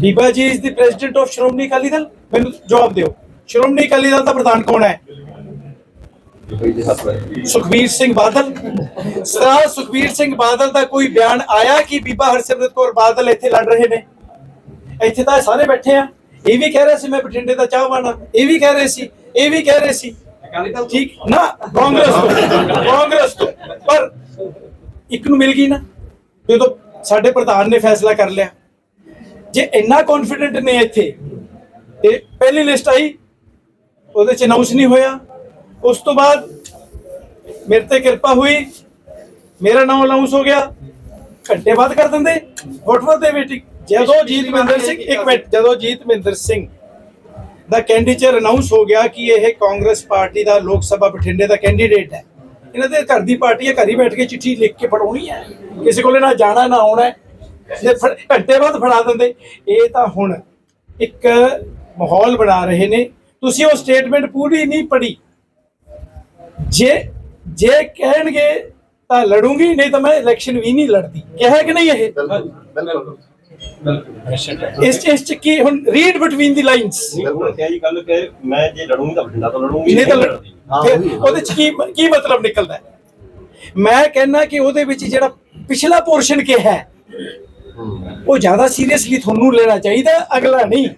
Biba ji is the president of Shiromani Akali Dal? ਮੈਨੂੰ ਜਵਾਬ ਦਿਓ। ਸ਼੍ਰੋਮਣੀ ਅਕਾਲੀ ਦਲ ਦਾ ਪ੍ਰਧਾਨ ਕੌਣ ਹੈ? ਸੁਖਬੀਰ ਸਿੰਘ ਬਾਦਲ। ਸਰ ਸੁਖਬੀਰ ਸਿੰਘ ਬਾਦਲ ਦਾ ਕੋਈ ਬਿਆਨ ਆਇਆ ਕਿ ਬੀਬਾ ਹਰਸਿਮਰਤ ਕੌਰ ਬਾਦਲ ਇੱਥੇ ਲੜ ਰਹੇ ਨੇ? ਇੱਥੇ ਤਾਂ ਸਾਰੇ ਬੈਠੇ ਆ। ਇਹ ਵੀ ਕਹਿ ਰਹੇ ਸੀ, ਮੈਂ ਬਠਿੰਡੇ ਦਾ ਚਾਹਵਾਨ ਆ। ਇਹ ਵੀ ਕਹਿ ਰਹੇ ਸੀ, ਇਹ ਵੀ ਕਹਿ ਰਹੇ ਸੀ। ਠੀਕ? ਨਾ, ਕਾਂਗਰਸ ਤੋਂ ਕਾਂਗਰਸ ਤੋਂ। ਪਰ ਇੱਕ ਨੂੰ ਮਿਲ ਗਈ ਨਾ। ਜਦੋਂ ਸਾਡੇ ਪ੍ਰਧਾਨ ਨੇ ਫੈਸਲਾ ਕਰ ਲਿਆ। ਜੇ ਇੰਨਾ ਕੌਨਫੀਡੈਂਟ ਨੇ ਇੱਥੇ, ਤੇ ਪਹਿਲੀ ਲਿਸਟ ਆਈ, ਉਹਦੇ ਚ ਅਨਾਉਂਸ ਨਹੀਂ ਹੋਇਆ। ਉਸ ਤੋਂ ਬਾਅਦ ਮੇਰੇ ਤੇ ਕਿਰਪਾ ਹੋਈ ਮੇਰਾ ਨਾਮ ਅਨਾਉਂਸ ਹੋ ਗਿਆ। ਘੰਟੇ ਬਾਅਦ ਕਰ ਦਿੰਦੇ। ਵਾਟ ਵਾਸ ਦੇ ਵੇਟਿੰਗ ਜਦੋਂ ਜੀਤਮਿੰਦਰ ਸਿੰਘ ਇੱਕ ਮਿੰਟ ਜਦੋਂ ਜੀਤਮਿੰਦਰ ਸਿੰਘ ਦਾ ਕੈਂਡੀਡੇਟ ਅਨਾਉਂਸ ਹੋ ਗਿਆ ਕਿ ਇਹ ਕਾਂਗਰਸ ਪਾਰਟੀ ਦਾ ਲੋਕ ਸਭਾ ਬਠਿੰਡੇ ਦਾ ਕੈਂਡੀਡੇਟ ਹੈ। ਇਹਨਾਂ ਦੇ ਘਰ ਦੀ ਪਾਰਟੀ ਹੈ ਘਰ ਹੀ ਬੈਠ ਕੇ ਚਿੱਠੀ ਲਿਖ ਕੇ ਫੜਾਉਣੀ ਹੈ। ਕਿਸੇ ਕੋਲੇ ਨਾ ਜਾਣਾ ਨਾ ਆਉਣਾ ਘੰਟੇ ਬਾਅਦ ਫੜਾ ਦਿੰਦੇ। ਇਹ ਤਾਂ ਹੁਣ ਇੱਕ ਮਾਹੌਲ ਬਣਾ ਰਹੇ ਨੇ। ਤੁਸੀਂ ਉਹ ਸਟੇਟਮੈਂਟ ਪੂਰੀ ਨਹੀਂ ਪੜ੍ਹੀ। ਜੇ ਜੇ ਕਹਿਣਗੇ ਤਾਂ ਲੜੂੰਗੀ ਨਹੀਂ ਤਾਂ ਮੈਂ ਇਲੈਕਸ਼ਨ ਵੀ ਨਹੀਂ ਲੜਦੀ। ਕਿਹਾ ਕਿ ਨਹੀਂ ਇਹ? ਬਿਲਕੁਲ ਇਸ ਇਸ ਚ ਕੀ ਹੁਣ ਰੀਡ ਬਿਟਵੀਨ ਦੀ ਲਾਈਨਸ ਹੁਣ ਕਿਹਾ ਜੀ ਗੱਲ ਕਿ ਮੈਂ ਜੇ ਲੜੂੰਗੀ ਤਾਂ ਬਠਿੰਡਾ ਤੋਂ ਲੜੂੰਗੀ। ਨਹੀਂ ਤਾਂ ਲੜਦੀ। ਉਹਦੇ ਚ ਕੀ ਕੀ ਮਤਲਬ ਨਿਕਲਦਾ? ਮੈਂ ਕਹਿੰਦਾ ਕਿ ਉਹਦੇ ਵਿੱਚ ਜਿਹੜਾ ਪਿਛਲਾ ਪੋਰਸ਼ਨ ਕਿਹਾ ਹੈ ਉਹ ਜ਼ਿਆਦਾ ਸੀਰੀਅਸਲੀ ਤੁਹਾਨੂੰ ਲੈਣਾ ਚਾਹੀਦਾ ਅਗਲਾ ਨਹੀਂ।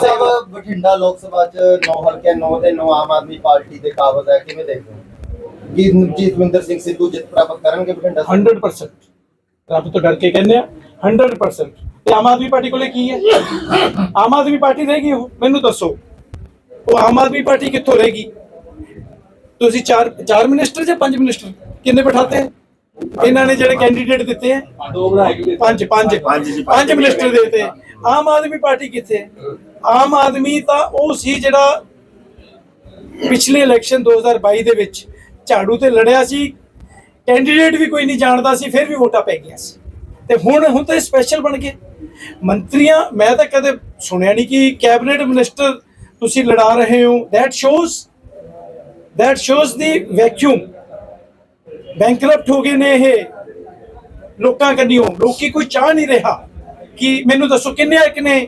ਸਾਹਿਬ ਬਠਿੰਡਾ ਲੋਕ ਸਭਾ ਚ 9 ਹਲਕੇ 9 ਤੇ 9 ਆਮ ਆਦਮੀ ਪਾਰਟੀ ਦੇ ਕਾਬਜ਼ ਹੈ ਕਿਵੇਂ ਦੇਖਦੇ ਹੋ? ਕੀ ਜੀਤਵਿੰਦਰ ਸਿੰਘ ਸਿੱਧੂ ਜਿੱਤ ਪ੍ਰਾਪਤ ਕਰਨਗੇ ਬਠਿੰਡਾ ਤੋਂ? 100% ਰੱਬ ਤੋਂ ਡਰ ਕੇ ਕਹਿੰਦੇ ਆ 100% ਤੇ ਆਮ ਆਦਮੀ ਪਾਰਟੀ ਕੋਲੇ ਕੀ ਹੈ? ਆਮ ਆਦਮੀ ਪਾਰਟੀ ਰਹੇਗੀ ਉਹ ਮੈਨੂੰ ਦੱਸੋ। ਉਹ ਆਮ ਆਦਮੀ ਪਾਰਟੀ ਕਿੱਥੋਂ ਰਹੇਗੀ? ਤੁਸੀਂ ਚਾਰ ਚਾਰ ਮਿਨਿਸਟਰ ਜਾਂ ਪੰਜ ਮਿਨਿਸਟਰ ਕਿੰਨੇ ਬਿਠਾਤੇ? ਹੈ? ਇਹਨਾਂ ਨੇ ਜਿਹੜੇ ਕੈਂਡੀਡੇਟ ਦਿੱਤੇ ਹੈ ਦੋ ਬਣਾਏ ਪੰਜ ਪੰਜ ਪੰਜ ਮਿਨਿਸਟਰ ਦੇਤੇ। ਆਮ ਆਦਮੀ ਪਾਰਟੀ ਕਿੱਥੇ ਆਮ ਆਦਮੀ ਤਾਂ ਉਹ ਸੀ ਜਿਹੜਾ ਪਿਛਲੇ ਇਲੈਕਸ਼ਨ 2022 ਦੇ ਵਿੱਚ ਝਾੜੂ ਤੇ ਲੜਿਆ ਸੀ। ਕੈਂਡੀਡੇਟ ਵੀ ਕੋਈ ਨਹੀਂ ਜਾਣਦਾ ਸੀ ਫਿਰ ਵੀ ਵੋਟਾਂ ਪੈ ਗਈਆਂ ਸੀ। ਤੇ ਹੁਣ ਹੁਣ ਤਾਂ ਸਪੈਸ਼ਲ ਬਣ ਗਏ। ਮੰਤਰੀਆਂ ਮੈਂ ਤਾਂ ਕਦੇ ਸੁਣਿਆ ਨਹੀਂ ਕਿ ਕੈਬਨਿਟ ਮਿਨਿਸਟਰ ਤੁਸੀਂ ਲੜਾ ਰਹੇ ਹੋ। That shows that shows the vacuum bankrupt ਹੋ ਗਏ ਨੇ ਇਹ। ਲੋਕਾਂ ਕੰਨਿਓ, ਲੋਕੀ ਕੋਈ ਚਾਹ ਨਹੀਂ ਰਿਹਾ ਕਿ ਮੈਨੂੰ ਦੱਸੋ ਕਿੰਨੇ ਆ ਕਿਨੇ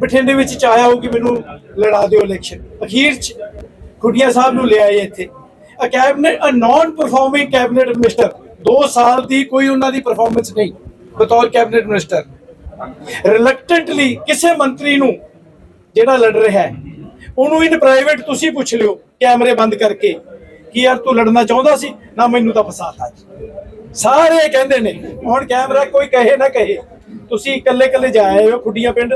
ਬਠਿੰਡੇ ਵਿੱਚ ਚਾਹਿਆ ਹੋ ਕਿ ਮੈਨੂੰ ਲੜਾ ਦਿਓ ਇਲੈਕਸ਼ਨ ਅਖੀਰ ਚ ਖੁੱਡੀਆਂ ਸਾਹਿਬ ਨੂੰ ਲਿਆਏ ਇੱਥੇ। ਅ cabinet uh non performing cabinet minister 2 ਸਾਲ ਦੀ ਕੋਈ ਉਹਨਾਂ ਦੀ ਪਰਫਾਰਮੈਂਸ ਨਹੀਂ, ਬਤੌਰ ਕੈਬਨਿਟ ਮਿਨਿਸਟਰ ਰਿਲੈਕਟੈਂਟਲੀ ਕਿਸੇ ਮੰਤਰੀ ਨੂੰ ਜਿਹੜਾ ਲੜ ਰਿਹਾ ਹੈ, ਉਹਨੂੰ ਇਨ ਪ੍ਰਾਈਵੇਟ ਤੁਸੀਂ ਪੁੱਛ ਲਿਓ ਕੈਮਰੇ ਬੰਦ ਕਰਕੇ। ਕਿ ਯਾਰ ਤੂੰ ਲੜਨਾ ਚਾਹੁੰਦਾ ਸੀ, ਨਾ ਮੈਨੂੰ ਤਾਂ ਫਸਾਤਾ ਜੀ। ਸਾਰੇ ਕਹਿੰਦੇ ਨੇ, ਹੁਣ ਕੈਮਰਾ ਕੋਈ ਕਹੇ ਨਾ ਕਹੇ। ਤੁਸੀਂ ਇਕੱਲੇ ਇਕੱਲੇ ਜਾ ਆਏ ਹੋ ਖੁੱਡੀਆਂ ਪਿੰਡ।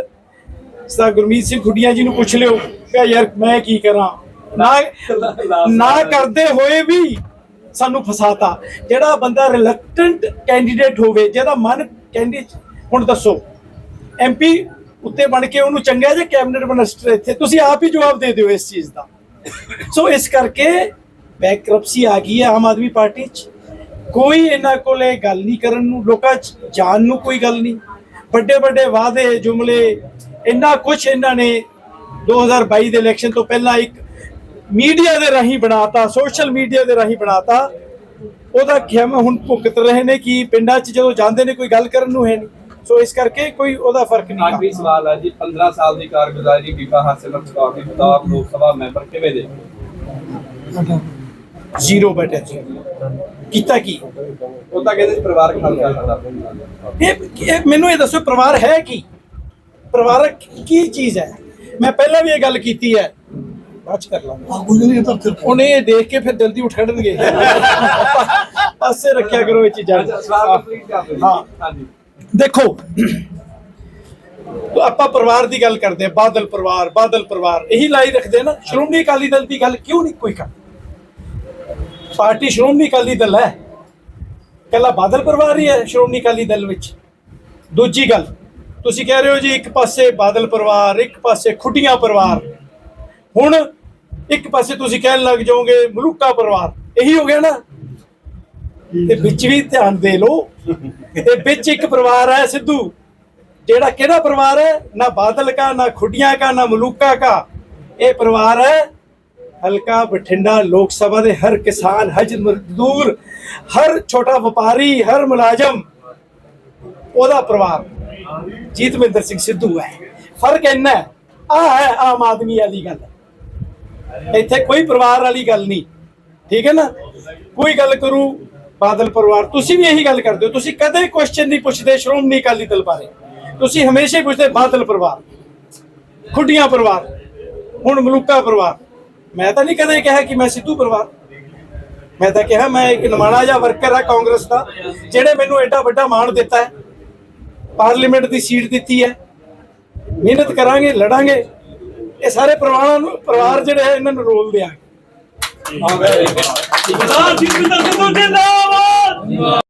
ਸਾ ਗੁਰਮੀਤ ਸਿੰਘ ਖੁੱਡੀਆਂ ਜੀ ਨੂੰ ਪੁੱਛ ਲਿਓ ਕਿ ਯਾਰ ਮੈਂ ਕੀ ਕਰਾਂ? ਨਾ ਨਾ ਕਰਦੇ ਹੋਏ ਵੀ ਸਾਨੂੰ ਫਸਾਤਾ ਜਿਹੜਾ ਬੰਦਾ ਰਿਲੈਕਟੈਂਟ ਕੈਂਡੀਡੇਟ ਹੋਵੇ, ਜਿਹਦਾ ਮਨ ਕੈਂਡੀਡੇਟ ਹੁਣ ਦੱਸੋ ਐਮਪੀ ਉੱਤੇ ਬਣ ਕੇ ਉਹਨੂੰ ਚੰਗਾ ਜੇ ਕੈਬਨਿਟ ਮਿਨਿਸਟਰ ਇੱਥੇ? ਤੁਸੀਂ ਆਪ ਹੀ ਜਵਾਬ ਦੇ ਦਿਓ ਇਸ ਚੀਜ਼ ਦਾ। ਸੋ ਇਸ ਕਰਕੇ ਬੈਕਰਪਸੀ ਆ ਗਈ ਹੈ ਆਮ ਆਦਮੀ ਪਾਰਟੀ 'ਚ। ਕੋਈ ਇਹਨਾਂ ਕੋਲੇ ਗੱਲ ਨਹੀਂ ਕਰਨ ਨੂੰ ਲੋਕਾਂ 'ਚ ਜਾਣ ਨੂੰ ਕੋਈ ਗੱਲ ਨਹੀਂ। ਵੱਡੇ ਵੱਡੇ ਵਾਅਦੇ ਜੁਮਲੇ ਇੰਨਾ ਕੁਝ ਇਹਨਾਂ ਨੇ 2022 ਦੇ ਇਲੈਕਸ਼ਨ ਤੋਂ ਪਹਿਲਾਂ ਇੱਕ ਮੀਡੀਆ ਦੇ ਰਾਹੀਂ ਬਣਾਤਾ ਸੋਸ਼ਲ ਮੀਡੀਆ ਦੇ ਰਾਹੀਂ ਬਣਾਤਾ। ਉਹਦਾ ਖਿਮ ਹੁਣ ਭੁਗਤ ਰਹੇ ਨੇ ਕਿ ਪਿੰਡਾਂ 'ਚ ਜਦੋਂ ਜਾਂਦੇ ਨੇ ਕੋਈ ਗੱਲ ਕਰਨ ਨੂੰ ਹੈ ਨਹੀਂ। ਸੋ ਇਸ ਕਰਕੇ ਕੋਈ ਉਹਦਾ ਫ਼ਰਕ ਨਹੀਂ ਆਖਰੀ ਸਵਾਲ ਹੈ ਜੀ 15 ਸਾਲ ਦੀ ਕਾਰਗੁਜ਼ਾਰੀ ਬੀਬਾ ਹਾਸਿਲ ਖਿਤਾਬ ਲੋਕ ਸਭਾ ਮੈਂਬਰ ਕਿਵੇਂ ਦੇ ਜ਼ੀਰੋ ਬੈਠਾ ਜੀ। ਕੀਤਾ ਕੀ? ਉਹ ਤਾਂ ਕਹਿੰਦੇ ਨਾਲ ਗੱਲ ਕਰਦਾ ਇਹ ਇਹ ਮੈਨੂੰ ਇਹ ਦੱਸੋ ਪਰਿਵਾਰ ਹੈ ਕੀ? ਪਰਿਵਾਰਕ ਕੀ ਚੀਜ਼ ਹੈ? ਮੈਂ ਪਹਿਲਾਂ ਵੀ ਇਹ ਗੱਲ ਕੀਤੀ ਹੈ। ਬਾਅਦ ਕਰ ਲਾਂਗਾ। ਉਹਨੇ ਇਹ ਦੇਖ ਕੇ ਫਿਰ ਜਲਦੀ ਉੱਠ ਖੜਨਗੇ। ਪਾਸੇ ਰੱਖਿਆ ਕਰੋ ਇਹ ਚੀਜ਼ਾਂ ਹਾਂ। ਦੇਖੋ ਤੋ ਆਪਾਂ ਪਰਿਵਾਰ ਦੀ ਗੱਲ ਕਰਦੇ ਆ ਬਾਦਲ ਪਰਿਵਾਰ ਬਾਦਲ ਪਰਿਵਾਰ। ਇਹੀ ਲਾਈ ਰੱਖਦੇ ਆ ਨਾ ਸ਼੍ਰੋਮਣੀ ਅਕਾਲੀ ਦਲ ਦੀ ਗੱਲ ਕਿਉਂ ਨਹੀਂ ਕੋਈ ਕਰ ਪਾਰਟੀ ਸ਼੍ਰੋਮਣੀ ਅਕਾਲੀ ਦਲ ਹੈ। ਕੱਲਾ ਬਾਦਲ ਪਰਿਵਾਰ ਹੀ ਹੈ ਸ਼੍ਰੋਮਣੀ ਅਕਾਲੀ ਦਲ ਵਿੱਚ। ਦੂਜੀ ਗੱਲ, ਤੁਸੀਂ ਕਹਿ ਰਹੇ ਹੋ ਜੀ ਇੱਕ ਪਾਸੇ ਬਾਦਲ ਪਰਿਵਾਰ, ਇੱਕ ਪਾਸੇ ਖੁੱਡੀਆਂ ਪਰਿਵਾਰ। ਹੁਣ ਇੱਕ ਪਾਸੇ ਤੁਸੀਂ ਕਹਿਣ ਲੱਗ ਜਾਓਗੇ ਮਲੂਕਾ ਪਰਿਵਾਰ। ਇਹੀ ਹੋ ਗਿਆ ਨਾ। ਤੇ ਵਿੱਚ ਵੀ ਧਿਆਨ ਦੇ ਲਓ। ਤੇ ਵਿੱਚ ਇੱਕ ਪਰਿਵਾਰ ਹੈ ਸਿੱਧੂ। ਜਿਹੜਾ ਕਿਹੜਾ ਪਰਿਵਾਰ ਹੈ? ਨਾ ਬਾਦਲ ਕਾ, ਨਾ ਖੁੱਡੀਆਂ ਕਾ, ਨਾ ਮਲੂਕਾ ਕਾ। ਇਹ ਪਰਿਵਾਰ ਹੈ ਹਲਕਾ ਬਠਿੰਡਾ ਲੋਕ ਸਭਾ ਦੇ ਹਰ ਕਿਸਾਨ, ਹਜ ਮਜ਼ਦੂਰ, ਹਰ ਛੋਟਾ ਵਪਾਰੀ, ਹਰ ਮੁਲਾਜ਼ਮ, ਉਹਦਾ ਪਰਿਵਾਰ। ਜੀਤਵਿੰਦਰ ਸਿੰਘ ਸਿੱਧੂ ਹੈ। ਫ਼ਰਕ ਇੰਨਾ ਹੈ ਆ ਹੈ ਆਮ ਆਦਮੀ ਵਾਲੀ ਗੱਲ। ਇੱਥੇ ਕੋਈ ਪਰਿਵਾਰ ਵਾਲੀ ਗੱਲ ਨਹੀਂ। ਠੀਕ ਹੈ ਨਾ? ਕੋਈ ਗੱਲ ਕਰੂ, ਬਾਦਲ ਪਰਿਵਾਰ, ਤੁਸੀਂ ਵੀ ਇਹੀ ਗੱਲ ਕਰਦੇ ਹੋ। ਤੁਸੀਂ ਕਦੇ ਕੁਐਸਚਨ ਨਹੀਂ ਪੁੱਛਦੇ, ਸ਼੍ਰੋਮਣੀ ਅਕਾਲੀ ਦਲ ਬਾਰੇ। ਤੁਸੀਂ ਹਮੇਸ਼ਾ ਹੀ ਪੁੱਛਦੇ, ਬਾਦਲ ਪਰਿਵਾਰ, ਖੁੱਡੀਆਂ ਪਰਿਵਾਰ, ਹੁਣ ਮਲੂਕਾ ਪਰਿਵਾਰ। ਮੈਂ ਤਾਂ ਨਹੀਂ ਕਦੇ ਕਿਹਾ ਕਿ ਮੈਂ ਸਿੱਧੂ ਪਰਿਵਾਰ। ਮੈਂ ਤਾਂ ਕਿਹਾ ਮੈਂ ਇੱਕ ਨਮਾਣਾ ਜਿਹਾ ਵਰਕਰ ਆ ਕਾਂਗਰਸ ਦਾ, ਜਿਹੜੇ ਮੈਨੂੰ ਐਡਾ ਵੱਡਾ ਮਾਣ ਦਿੱਤਾ ਹੈ। ਪਾਰਲੀਮੈਂਟ ਦੀ ਸੀਟ ਦਿੱਤੀ ਹੈ। ਮਿਹਨਤ ਕਰਾਂਗੇ, ਲੜਾਂਗੇ। ਇਹ ਸਾਰੇ ਪਰਿਵਾਰਾਂ ਨੂੰ, ਪਰਿਵਾਰ ਜਿਹੜੇ ਹੈ, ਇਹਨਾਂ ਨੂੰ ਰੋਲ ਦਿਆਂਗੇ। ਸਰਦਾਰ ਜੀਤਵਿੰਦਰ ਜਿੰਦਾਬਾਦ